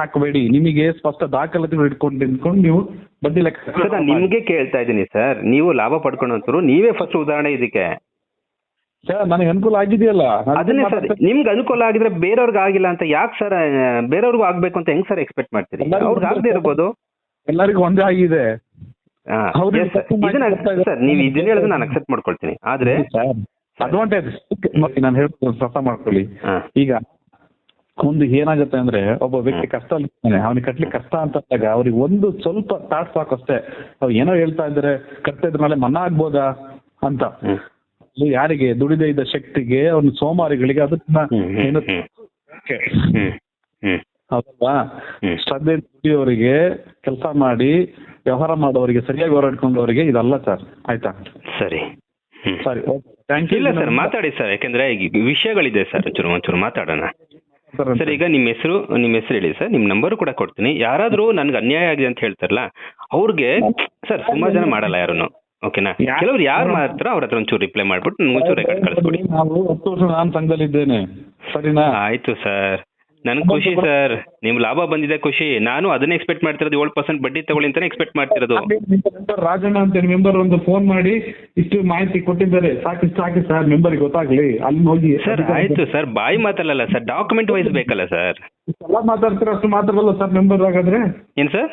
Speaker 1: ಹಾಕಬೇಡಿ. ನಿಮಗೆ ಸ್ಪಷ್ಟ ದಾಖಲಾತಿಗಳು ಇಟ್ಕೊಂಡು ನಿಂತ್ಕೊಂಡು ನೀವು ಬಡ್ಡಿ ಲೆಕ್ಕ
Speaker 2: ಸರ್ ನಾನು ನಿಮ್ಗೆ ಕೇಳ್ತಾ ಇದ್ದೀನಿ ಸರ್ ನೀವು ಲಾಭ ಪಡ್ಕೊಂಡಂತರು ನೀವೇ ಫಸ್ಟ್ ಉದಾಹರಣೆ ಇದಕ್ಕೆ.
Speaker 1: ಸರ್ ನನಗೆ ಅನುಕೂಲ ಆಗಿದೆಯಲ್ಲ? ನಾನು
Speaker 2: ಅದನ್ನೇ ಸರ್ ನಿಮ್ಗೆ ಅನುಕೂಲ ಆಗಿದ್ರೆ ಬೇರೆಯವ್ರಿಗೆ ಆಗಿಲ್ಲ ಅಂತ ಯಾಕೆ ಸರ್ ಬೇರೆಯವ್ರಿಗೂ ಆಗ್ಬೇಕು ಅಂತ ಹೆಂಗ್ ಸರ್ ಎಕ್ಸ್ಪೆಕ್ಟ್ ಮಾಡ್ತೀರಿ? ಅವ್ರಿಗೆ ಆಗದೆ ಇರ್ಬೋದು.
Speaker 1: ಎಲ್ಲರಿಗೂ ಒಂದೇ ಆಗಿದೆ.
Speaker 2: ಸರ್ ನೀವು ಇದನ್ನ ಹೇಳಿದ್ರೆ ನಾನು ಅಕ್ಸೆಪ್ಟ್ ಮಾಡ್ಕೊಳ್ತೀನಿ. ಆದ್ರೆ
Speaker 1: ಅಡ್ವಾಂಟೇಜ್ ನೋಡಿ ನಾನು ಹೇಳ್ತೀನಿ ಅರ್ಥ ಮಾಡ್ಕೊಳ್ಳಿ. ಈಗ ಒಂದು ಏನಾಗುತ್ತೆ ಅಂದ್ರೆ ಒಬ್ಬ ವ್ಯಕ್ತಿ ಕಷ್ಟ ಅಲ್ಲಿರ್ತಾನೆ ಅವನಿಗೆ ಕಟ್ಲಿಕ್ಕೆ ಕಷ್ಟ ಅಂತ ಅಂದಾಗ ಅವ್ರಿಗೆ ಒಂದು ಸ್ವಲ್ಪ ತಾಟ್ ಸಾಕು ಅಷ್ಟೇ ಅವ್ರು ಏನೋ ಹೇಳ್ತಾ ಇದ್ರೆ ಕಟ್ತಾ ಇದ್ರ ಮೇಲೆ ಮನ್ನಾ ಆಗ್ಬೋದಾ ಅಂತ. ಯಾರಿಗೆ ದುಡಿದೇ ಇದ್ದ ಶಕ್ತಿಗೆ ಅವ್ನ ಸೋಮಾರಿಗಳಿಗೆ ಅದನ್ನ ಏನು ಹೌದಲ್ವಾ. ಶ್ರದ್ಧೆ ದುಡಿಯೋರಿಗೆ ಕೆಲಸ ಮಾಡಿ ವ್ಯವಹಾರ ಮಾಡೋರಿಗೆ ಸರಿಯಾಗಿ ಹೋರಾಡ್ಕೊಂಡವರಿಗೆ ಇದಲ್ಲ ಸರ್ ಆಯ್ತಾ?
Speaker 2: ಸರಿ.
Speaker 1: ಸರಿ ಥ್ಯಾಂಕ್ ಯು
Speaker 2: ಇಲ್ಲ ಸರ್ ಮಾತಾಡಿ ಸರ್ ಯಾಕಂದ್ರೆ ಈಗ ವಿಷಯಗಳಿದೆ ಸರ್ ಒಂಚೂರು ಒಂಚೂರು ಮಾತಾಡೋಣ ಸರ್ ಈಗ ನಿಮ್ಮ ಹೆಸರು ನಿಮ್ಮ ಹೆಸರು ಹೇಳಿ ಸರ್ ನಿಮ್ಮ ನಂಬರು ಕೂಡ ಕೊಡ್ತೀನಿ ಯಾರಾದರೂ ನನಗೆ ಅನ್ಯಾಯ ಆಗಿದೆ ಅಂತ ಹೇಳ್ತಾರಲ್ಲ ಅವ್ರಿಗೆ ಸರ್ ತುಂಬಾ ಜನ ಮಾಡಲ್ಲ ಯಾರನ್ನು ಓಕೆನಾ ಕೆಲವರು ಯಾರು ಮಾಡ್ತಾರೋ ಅವ್ರ ಹತ್ರ ಒಂಚೂರು ರಿಪ್ಲೈ ಮಾಡ್ಬಿಟ್ಟು ನನಗೆ ಒಂಚೂರು ರೆಕಾರ್ಡ್ ಕಳಿಸ್ಕೊಡಿ
Speaker 1: ನಾವು ಹತ್ತು ವರ್ಷ ನಾನು ಸಂಘದಲ್ಲಿದ್ದೇನೆ ಸರಿನಾ
Speaker 2: ಆಯ್ತು ಸರ್ ನನ್ಗೆ ಖುಷಿ ಸರ್. ನಿಮ್ ಲಾಭ ಬಂದಿದೆ ಖುಷಿ. ನಾನು ಅದನ್ನೇ ಎಕ್ಸ್ಪೆಕ್ಟ್ ಮಾಡ್ತಿರೋದು ಏಳು ಪರ್ಸೆಂಟ್ ಬಡ್ಡಿ ತಗೊಳ್ಳಿ ಅಂತಾನೆ ಎಕ್ಸ್ಪೆಕ್ಟ್ ಮಾಡ್ತಿರೋದು.
Speaker 1: ರಾಜಣ್ಣ ಅಂತ ಮೆಂಬರ್ ಒಂದು ಫೋನ್ ಮಾಡಿ ಇಷ್ಟು ಮಾಹಿತಿ ಕೊಟ್ಟಿದ್ದಾರೆ. ಸಾಕು ಸಾಕಿ ಸರ್ ಮೆಂಬರ್ ಗೊತ್ತಾಗ್ಲಿ. ಅಲ್ಲಿ ಹೋಗಿ
Speaker 2: ಸರ್ ಆಯ್ತು ಸರ್ ಬಾಯಿ ಮಾತಲ್ಲ ಸರ್ ಡಾಕ್ಯುಮೆಂಟ್ ವೈಸ್ ಬೇಕಲ್ಲ ಸರ್?
Speaker 1: ಇಷ್ಟೆಲ್ಲ ಮಾತಾಡ್ತಾರೆ ಅಷ್ಟು ಮಾತಾಡಲ್ಲ ಸರ್ ಮೆಂಬರ್ ಆಗಾದ್ರೆ
Speaker 2: ಏನ್ ಸರ್?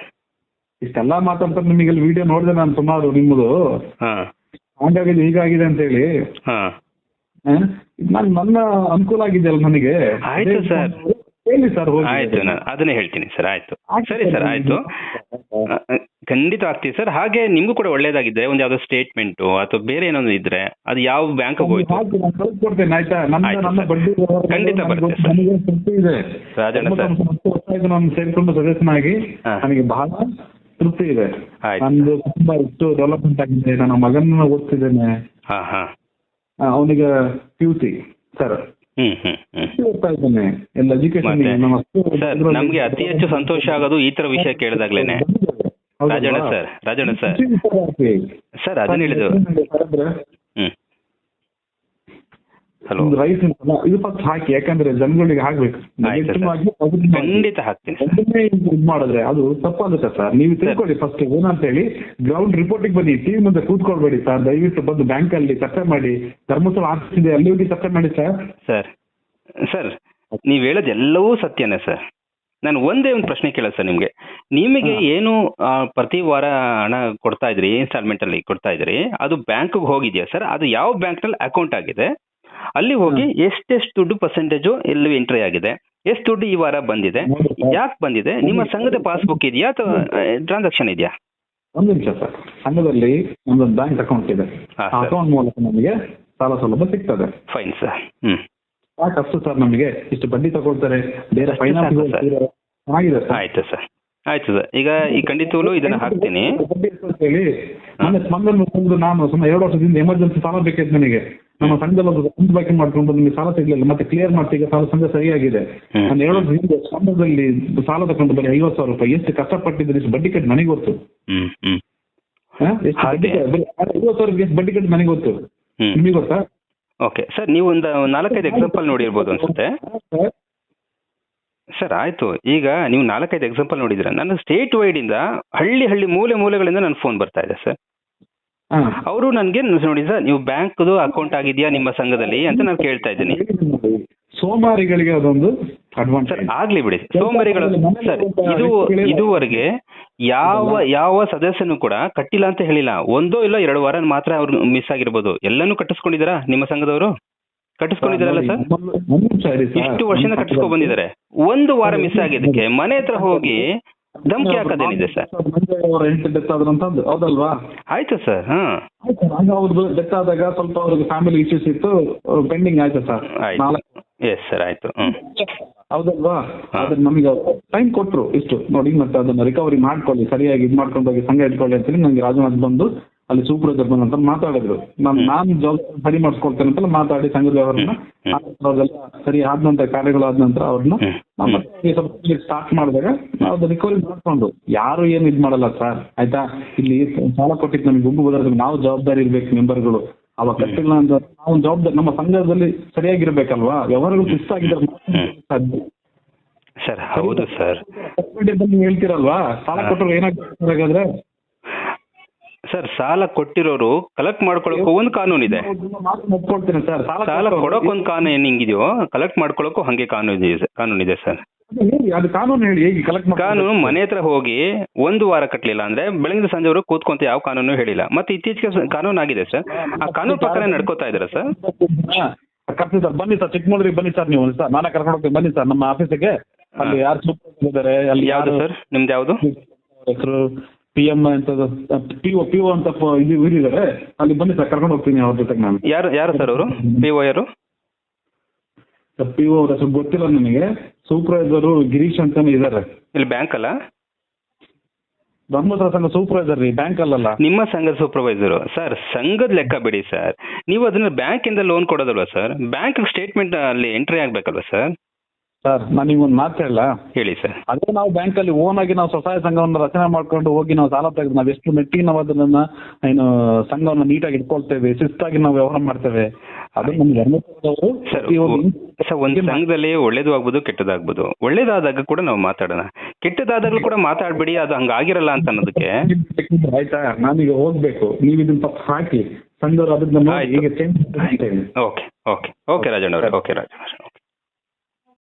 Speaker 1: ಇಷ್ಟೆಲ್ಲ ಮಾತಾಡ್ತಾರೆ. ನಿಮಗೆ ವಿಡಿಯೋ ನೋಡಿದೆ ನಾನು ಸುಮಾರು ನಿಮ್ಮದು. ಹಾಗಾಗಿದೆ ಹೀಗಾಗಿದೆ ಅಂತ ಹೇಳಿ.
Speaker 2: ಹಾ.
Speaker 1: ನಾನು ನನ್ನ ಅನುಕೂಲ ಆಗಿದೆ ಅಲ್ಲ ನನಗೆ.
Speaker 2: ಆಯ್ತು ಸರ್.
Speaker 1: ಹೇಳಿ ಸರ್
Speaker 2: ಆಯ್ತು ನಾನು ಅದನ್ನೇ ಹೇಳ್ತೀನಿ ಸರ್ ಆಯ್ತು. ಸರಿ ಸರ್ ಆಯ್ತು. ಖಂಡಿತ ಆಗ್ತೀವಿ ಸರ್ ಹಾಗೆ ನಿಮ್ಗೂ ಕೂಡ ಒಳ್ಳೇದಾಗಿದ್ರೆ ಒಂದು ಯಾವ್ದೋ ಸ್ಟೇಟ್ಮೆಂಟ್ ಅಥವಾ ಬೇರೆ ಏನಾದ್ರು ಇದ್ರೆ ಅದು ಯಾವ ಬ್ಯಾಂಕ್ ಹೋಯ್ತು?
Speaker 1: ಕಳ್ಸ್ಕೊಡ್ತೇನೆ ಆಯ್ತಾ. ಬಡ್ಡಿ
Speaker 2: ಖಂಡಿತ
Speaker 1: ನನಗೆ
Speaker 2: ಬರುತ್ತೆ ಸರ್.
Speaker 1: ನನಗೆ ತೃಪ್ತಿ ಇದೆ.
Speaker 2: ರಾಜಣ್ಣ ಸರ್.
Speaker 1: ಹತ್ತು ವರ್ಷ ಆಯ್ತು ನಾನು ಸೇರಿಕೊಂಡು ಸದಸ್ಯನಾಗಿ
Speaker 2: ಹಾ.
Speaker 1: ನನಗೆ ಬಹಳ ತೃಪ್ತಿ ಇದೆ.
Speaker 2: ಆಯ್ತು.
Speaker 1: ನಂದು ತುಂಬಾ ಇಷ್ಟು ಡೆವಲಪ್ಮೆಂಟ್ ಆಗಿದೆ. ನನ್ನ ಮಗನ ಓದ್ತಿದ್ದೇನೆ.
Speaker 2: ಹಾ ಹಾ.
Speaker 1: ಅವನಿಗೆ ಪಿ ಯು ಸಿ ಸರ್
Speaker 2: ನಮ್ಗೆ ಅತಿ ಹೆಚ್ಚು ಸಂತೋಷ ಆಗೋದು ಈ ತರ ವಿಷಯ ಕೇಳಿದಾಗ್ಲೇನೆ. Rajanna sir Rajanna sir. Sir ಅದನ್ನ ಹೇಳಿದ್ರು. ಹ್ಮ್.
Speaker 1: ರೈಸ್ ಇದು ಫಸ್ಟ್ ಹಾಕಿ ಯಾಕಂದ್ರೆ ಜನಗಳಿಗೆ ಹಾಕ್ಬೇಕು.
Speaker 2: ಖಂಡಿತ ಹಾಕ್ತೀನಿ
Speaker 1: ಇದು ಮಾಡಿದ್ರೆ ಅದು ತಪ್ಪಾಗುತ್ತೆ ಸರ್. ನೀವು ತಿಳ್ಕೊಳ್ಳಿ ಫಸ್ಟ್ ಏನಂತ ಹೇಳಿ ಗ್ರೌಂಡ್ ರಿಪೋರ್ಟಿಗೆ ಬನ್ನಿ. ಟಿವಿ ಮುಂದೆ ಕೂತ್ಕೊಳ್ಬೇಡಿ ಸರ್. ದಯವಿಟ್ಟು ಬಂದು ಬ್ಯಾಂಕ್ ಅಲ್ಲಿ ಚರ್ಚೆ ಮಾಡಿ. ಧರ್ಮಸ್ಥಳ ಆಫೀಸ್ ಇದೆ ಅಲ್ಲಿ ಹೋಗಿ ಚರ್ಚೆ ಮಾಡಿ ಸರ್?
Speaker 2: ಸರ್ ಸರ್ ನೀವು ಹೇಳೋದು ಎಲ್ಲವೂ ಸತ್ಯನೇ ಸರ್. ನಾನು ಒಂದೇ ಒಂದು ಪ್ರಶ್ನೆ ಕೇಳ ಸರ್ ನಿಮಗೆ. ನಿಮಗೆ ಏನು ಪ್ರತಿ ವಾರ ಹಣ ಕೊಡ್ತಾ ಇದ್ರಿ ಇನ್ಸ್ಟಾಲ್ಮೆಂಟ್ ಅಲ್ಲಿ ಕೊಡ್ತಾ ಇದ್ರಿ ಅದು ಬ್ಯಾಂಕ್ಗೆ ಹೋಗಿದೆಯಾ ಸರ್? ಅದು ಯಾವ ಬ್ಯಾಂಕ್ನಲ್ಲಿ ಅಕೌಂಟ್ ಆಗಿದೆ? ಅಲ್ಲಿ ಹೋಗಿ ಎಷ್ಟೆಷ್ಟು ದುಡ್ಡು ಪರ್ಸೆಂಟೇಜು ಎಲ್ಲಿ ಎಂಟ್ರಿ ಆಗಿದೆ. ಎಷ್ಟು ದುಡ್ಡು ಈ ವಾರ ಬಂದಿದೆ? ಯಾಕೆ ಬಂದಿದೆ? ನಿಮ್ಮ ಸಂಘದ ಪಾಸ್ಬುಕ್ ಇದೆಯಾ ಅಥವಾ ಟ್ರಾನ್ಸಾಕ್ಷನ್ ಇದೆಯಾ?
Speaker 1: ಒಂದು ನಿಮಿಷ ಸರ್. ಸಂಘದಲ್ಲಿ ಒಂದು ಬ್ಯಾಂಕ್ ಅಕೌಂಟ್ ಇದೆ. ಅಕೌಂಟ್ ಮೂಲಕ ನಮಗೆ ಸಾಲ ಸೌಲಭ್ಯ ಸಿಗ್ತದೆ.
Speaker 2: ಫೈನ್ ಸರ್ ಹ್ಮ್.
Speaker 1: ಅಷ್ಟು ಸರ್ ನಮಗೆ ಇಷ್ಟು ಬಡ್ಡಿ ತಗೊಳ್ತಾರೆ. ಬೇರೆ ಫೈನಾನ್ಸ್. ಚೆನ್ನಾಗಿದೆ
Speaker 2: ಆಯ್ತು ಸರ್. ಆಯ್ತು ಸರ್. ಈಗ ಈ ಖಂಡಿತವಾಗ್ಲೂ ಇದನ್ನ ಹಾಕ್ತೀನಿ.
Speaker 1: ನಾನು ಸುಮ್ಮನೆ ಎರಡು ವರ್ಷದಿಂದ ಎಮರ್ಜೆನ್ಸಿ ಸಾಲ ಬೇಕಿತ್ತು ನನಗೆ ನಮ್ಮ ಸಂಘದಲ್ಲಿ ಒಂದು ಬಾಕಿ ಮಾಡ್ಕೊಂಡು ನಿಮಗೆ ಸಾಲ ಸಿಗ್ಲಿಲ್ಲ. ಮತ್ತೆ ಕ್ಲಿಯರ್ ಮಾಡ್ತಿ ಈಗ ಸಾಲ ಸಂಘ ಸರಿಯಾಗಿದೆ. ನಾನು ವರ್ಷ ಹಿಂದೆ ಸಂಘದಲ್ಲಿ ಸಾಲ ತಗೊಂಡು ಬರೀ ಐವತ್ತು ಸಾವಿರ ರೂಪಾಯಿ. ಎಷ್ಟು ಕಷ್ಟಪಟ್ಟಿದ್ರೆ ಎಷ್ಟು ಬಡ್ಡಿ ಕಟ್ಟಿ ನನಗೆ ಗೊತ್ತು. ಐವತ್ತು ಸಾವಿರ ಎಷ್ಟು ಬಡ್ಡಿ ಕಟ್ಟಿ ನನಗೆ ಗೊತ್ತು. ನಿಮಗೆ ಗೊತ್ತಾ?
Speaker 2: ಓಕೆ ಸರ್ ನೀವು ಒಂದು ನಾಲ್ಕೈದು ಎಕ್ಸಾಂಪಲ್ ನೋಡಿರ್ಬೋದು ಅನ್ಸುತ್ತೆ.
Speaker 1: ಸರ್,
Speaker 2: ಸರ್ ಆಯ್ತು. ಈಗ ನೀವು ನಾಲ್ಕೈದು ಎಕ್ಸಾಂಪಲ್ ನೋಡಿದ್ರೆ ನನ್ನ ಸ್ಟೇಟ್ ವೈಡ್ ಇಂದ ಹಳ್ಳಿ ಹಳ್ಳಿ ಮೂಲೆ ಮೂಲೆಗಳಿಂದ ನನ್ನ ಫೋನ್ ಬರ್ತಾ ಇದೆ ಸರ್. ಅವರು ನನಗೆ ನೋಡಿ ಸರ್ ನೀವು ಬ್ಯಾಂಕ್ದು ಅಕೌಂಟ್ ಆಗಿದೆಯಾ ನಿಮ್ಮ ಸಂಘದಲ್ಲಿ ಅಂತ ನಾನು ಕೇಳ್ತಾ ಇದ್ದೀನಿ.
Speaker 1: ಸೋಮಾರಿಗಳಿಗೆ ಅದೊಂದು
Speaker 2: ಸರ್
Speaker 1: ಅಡ್ವಾಂಟೇಜ್
Speaker 2: ಆಗ್ಲಿ ಬಿಡಿ. ಸೋಮವಾರಿಗಳು ಸರ್. ಇದು ಇದುವರೆಗೆ ಯಾವ ಯಾವ ಸದಸ್ಯನು ಕೂಡ ಕಟ್ಟಿಲ್ಲ ಅಂತ ಹೇಳಿಲ್ಲ. ಒಂದೋ ಇಲ್ಲ ಎರಡು ವಾರ ಮಾತ್ರ ಅವ್ರು ಮಿಸ್ ಆಗಿರ್ಬೋದು. ಎಲ್ಲಾನು ಕಟ್ಟಿಸ್ಕೊಂಡಿದ್ದೀರಾ ನಿಮ್ಮ ಸಂಘದವರು? ಕಟ್ಟಿಸ್ಕೊಂಡಿದಾರಲ್ಲ ಸರ್. ಇಷ್ಟು ವರ್ಷದಿಂದ ಕಟ್ಟಿಸ್ಕೊ ಬಂದಿದ್ದಾರೆ ಒಂದು ವಾರ ಮಿಸ್ ಆಗಿದ್ದಕ್ಕೆ ಮನೆ ಹತ್ರ ಹೋಗಿ ಧಮಕಿ ಹಾಕೋದೇನಿದೆ ಸರ್
Speaker 1: ಅವರ ಹೆಂಡತಿ ಡೆತ್ ಅಂತ ಹೌದಲ್ವಾ
Speaker 2: ಆಯ್ತು ಸರ್ ಹಾ
Speaker 1: ಆಯ್ತು ಆಗ ಅವ್ರದ್ದು ಡೆತ್ ಆದಾಗ ಸ್ವಲ್ಪ ಅವ್ರಿಗೆ ಫ್ಯಾಮಿಲಿ ಇಶ್ಯೂಸ್ ಇತ್ತು ಪೆಂಡಿಂಗ್ ಆಯ್ತು ಸರ್
Speaker 2: ಎಸ್ ಸರ್ ಆಯ್ತು
Speaker 1: ಹೌದಲ್ವಾ
Speaker 2: ಅದ್ರ
Speaker 1: ಆದ್ರೆ ನಮಗೆ ಟೈಮ್ ಕೊಟ್ರು ಇಷ್ಟು ನೋಡಿ ಮತ್ತೆ ಅದನ್ನ ರಿಕವರಿ ಮಾಡ್ಕೊಳ್ಳಿ ಸರಿಯಾಗಿ ಇದು ಮಾಡ್ಕೊಂಡು ಹೋಗಿ ಸಂಘ ಇಟ್ಕೊಳ್ಳಿ ಅಂತೇಳಿ ನಂಗೆ ರಾಜನಾಥ್ ಬಂದು ಅಲ್ಲಿ ಸೂಪರ್ವೈಸರ್ ಅಂತ ಮಾತಾಡಿದ್ರು. ನಾನು ನಾನು ಜವಾಬ್ದಾರಿ ಸರಿ ಮಾಡಿಸ್ಕೊಳ್ತೇನೆ ಅಂತ ಮಾತಾಡಿ ಸಂಘದ. ಅವ್ರದೆಲ್ಲ ಸರಿ ಆದ ನಂತರ ಆದ ನಂತರ ಅವ್ರನ್ನ ಸ್ಟಾರ್ಟ್ ಮಾಡಿದಾಗ ನಾವು ಅದು ರಿಕವರಿ ಮಾಡ್ಕೊಂಡು ಯಾರು ಏನು ಇದು ಮಾಡಲ್ಲ ಸರ್ ಆಯ್ತಾ? ಇಲ್ಲಿ ಸಾಲ ಕೊಟ್ಟಿದ್ದು ನಮ್ಗೆ ಗುಂಪು ನಾವು ಜವಾಬ್ದಾರಿ ಇರ್ಬೇಕು ಮೆಂಬರ್ಗಳು ಅವಾಗ ಕಟ್ಟಿಲ್ಲ ಅಂತ ನಾವು ಜವಾಬ್ದಾರಿ ನಮ್ಮ ಸಂಘದಲ್ಲಿ ಸರಿಯಾಗಿರ್ಬೇಕಲ್ವಾ? ವ್ಯವಹಾರಗಳು ಶಿಸ್ತಾಗಿದ್ರೆ ಮಾತ್ರ ಸಾಧ್ಯ.
Speaker 2: ಸರ್ ಹೌದು ಸರ್.
Speaker 1: ನೀವು ಹೇಳ್ತೀರಲ್ವಾ? ಸಾಲ ಕೊಟ್ಟರು ಏನಾಗ್ತದೆ ಹಾಗಾದ್ರೆ?
Speaker 2: ಸರ್ ಸಾಲ ಕೊಟ್ಟಿರೋರು ಕಲೆಕ್ಟ್ ಮಾಡ್ಕೊಳಕ್ಕೂ ಒಂದು ಕಾನೂನು ಇದೆ.
Speaker 1: ಮಾತು ಒಪ್ಕೊಳ್ತೇನೆ ಸರ್. ಸಾಲ
Speaker 2: ಕೊಡೋಕೆ ಒಂದು ಕಾನೂನು ಹೆಂಗಿದೆಯೋ ಕಲೆಕ್ಟ್ ಮಾಡ್ಕೊಳಕ್ಕೂ ಹಂಗೆ ಕಾನೂನು ಇದೆ ಕಾನೂನು ಇದೆ ಸರ್.
Speaker 1: ಅದು ಹೇಳಿ, ಅದು ಕಾನೂನು ಹೇಳಿ ಹೇಗೆ ಕಲೆಕ್ಟ್
Speaker 2: ಕಾನೂನು ಮನೆ ಹತ್ರ ಹೋಗಿ ಒಂದು ವಾರ ಕಟ್ಟಲಿಲ್ಲ ಅಂದ್ರೆ ಬೆಳಗಿನ ಸಂಜೆವರೆಗೂ ಕೂತ್ಕೊಂತ ಯಾವ ಕಾನೂನು ಹೇಳಿಲ್ಲ. ಮತ್ತೆ ಇತ್ತೀಚೆಗೆ ಕಾನೂನ್ ಆಗಿದೆ ಸರ್. ಆ ಕಾನೂನು ಪ್ರಕಾರ ನಡ್ಕೋತಾ ಇದ್ದೀರಾ ಸರ್?
Speaker 1: ಕರ್ಸಿ ಸರ್. ಬನ್ನಿ ಸರ್ ಚಿಕ್ಕಮಗಳೂರಿಗೆ ಬನ್ನಿ ಸರ್ ನೀವು. ಸರ್ ನಾನೇ ಕರ್ಕೊಂಡು ಹೋಗ್ತೀನಿ. ಬನ್ನಿ ಸರ್ ನಮ್ಮ ಆಫೀಸಿಗೆ ಅಲ್ಲಿ ಯಾರು ಸೂಪರ್ ಇದ್ದಾರೆ ಅಲ್ಲಿ
Speaker 2: ಯಾವ್ದು ಸರ್? ನಿಮ್ದು ಯಾವ್ದು?
Speaker 1: ಹೆಸರು? ಪಿ ಎಂ ಅಂತ ಪಿ ಒ ಪಿ ಒ ಅಂತ ಇದು ಇದ್ದಾರೆ ಅಲ್ಲಿ ಬನ್ನಿ ಸರ್ ಕರ್ಕೊಂಡು ಹೋಗ್ತೀನಿ ಅವ್ರ ಜೊತೆಗೆ ನಾನು.
Speaker 2: ಯಾರು ಯಾರು ಸರ್ ಅವರು? ಪಿ ಓ ಯಾರು?
Speaker 1: ಪಿ ಒ ಅವ್ರ ಹೆಸರು ಗೊತ್ತಿಲ್ಲ ನನಗೆ ಸೂಪರ್ವೈಸರ್ ಗಿರೀಶ್ ಅಂತಾನೆ ಇದ್ದಾರೆ.
Speaker 2: ಇಲ್ಲಿ ಬ್ಯಾಂಕ್ ಅಲ್ಲ?
Speaker 1: ಧರ್ಮಸ್ಥಳ ಸಂಘ ಸೂಪರ್ವೈಸರ್ ರೀ ಬ್ಯಾಂಕ್ ಅಲ್ಲಲ್ಲ.
Speaker 2: ನಿಮ್ಮ ಸಂಘದ ಸೂಪರ್ವೈಸರು ಸರ್ ಸಂಘದ ಲೆಕ್ಕ ಬಿಡಿ ಸರ್. ನೀವು ಅದನ್ನ ಬ್ಯಾಂಕಿಂದ ಲೋನ್ ಕೊಡೋದಲ್ವಾ ಸರ್? ಬ್ಯಾಂಕ್ ಸ್ಟೇಟ್ಮೆಂಟ್ ಅಲ್ಲಿ ಎಂಟ್ರಿ ಆಗ್ಬೇಕಲ್ವಾ ಸರ್?
Speaker 1: ಸರ್ ನಾನು ಒಂದು ಮಾತು ಹೇಳ
Speaker 2: ಹೇಳಿ ಸರ್.
Speaker 1: ಅದೇ ನಾವು ಬ್ಯಾಂಕ್ ಅಲ್ಲಿ ಓನ್ ಆಗಿ ನಾವು ಸ್ವಸಹಾಯ ಸಂಘವನ್ನು ರಚನೆ ಮಾಡ್ಕೊಂಡು ಹೋಗಿ ನಾವು ಸಾಲ ತೆಗೆದು ನಾವು ಎಷ್ಟು ಮೆಟ್ಟಿಗೆ ನಾವು ಅದನ್ನ ಏನು ಸಂಘವನ್ನು ನೀಟಾಗಿ ಇಟ್ಕೊಳ್ತೇವೆ ಶಿಸ್ತಾಗಿ ನಾವು ವ್ಯವಹಾರ ಮಾಡ್ತೇವೆ. ಅದು ನಮ್ಮ ಧರ್ಮಸ್ಥಳದವರು
Speaker 2: ಸರ್ ಒಂದು ಸಂಘದಲ್ಲಿ ಒಳ್ಳೇದು ಆಗ್ಬೋದು ಕೆಟ್ಟದಾಗ್ಬೋದು. ಒಳ್ಳೇದಾದಾಗ ಕೂಡ ನಾವು ಮಾತಾಡೋಣ. ಕೆಟ್ಟದಾದಾಗಲೂ ಕೂಡ ಮಾತಾಡ್ಬೇಡಿ ಅದು ಹಂಗಾಗಿರಲ್ಲ ಅಂತ ಅನ್ನೋದಕ್ಕೆ.
Speaker 1: ಆಯ್ತಾ? ನಾನೀಗ ಹೋಗ್ಬೇಕು. ನೀವು ಇದನ್ನ ತಪ್ಪು ಹಾಕಿ. ಸಂಘದವ್ರು ಅದನ್ನ ಈಗ change
Speaker 2: okay okay okay Rajanna ಅವರೇ ಓಕೆ ರಾಜಣ್ಣ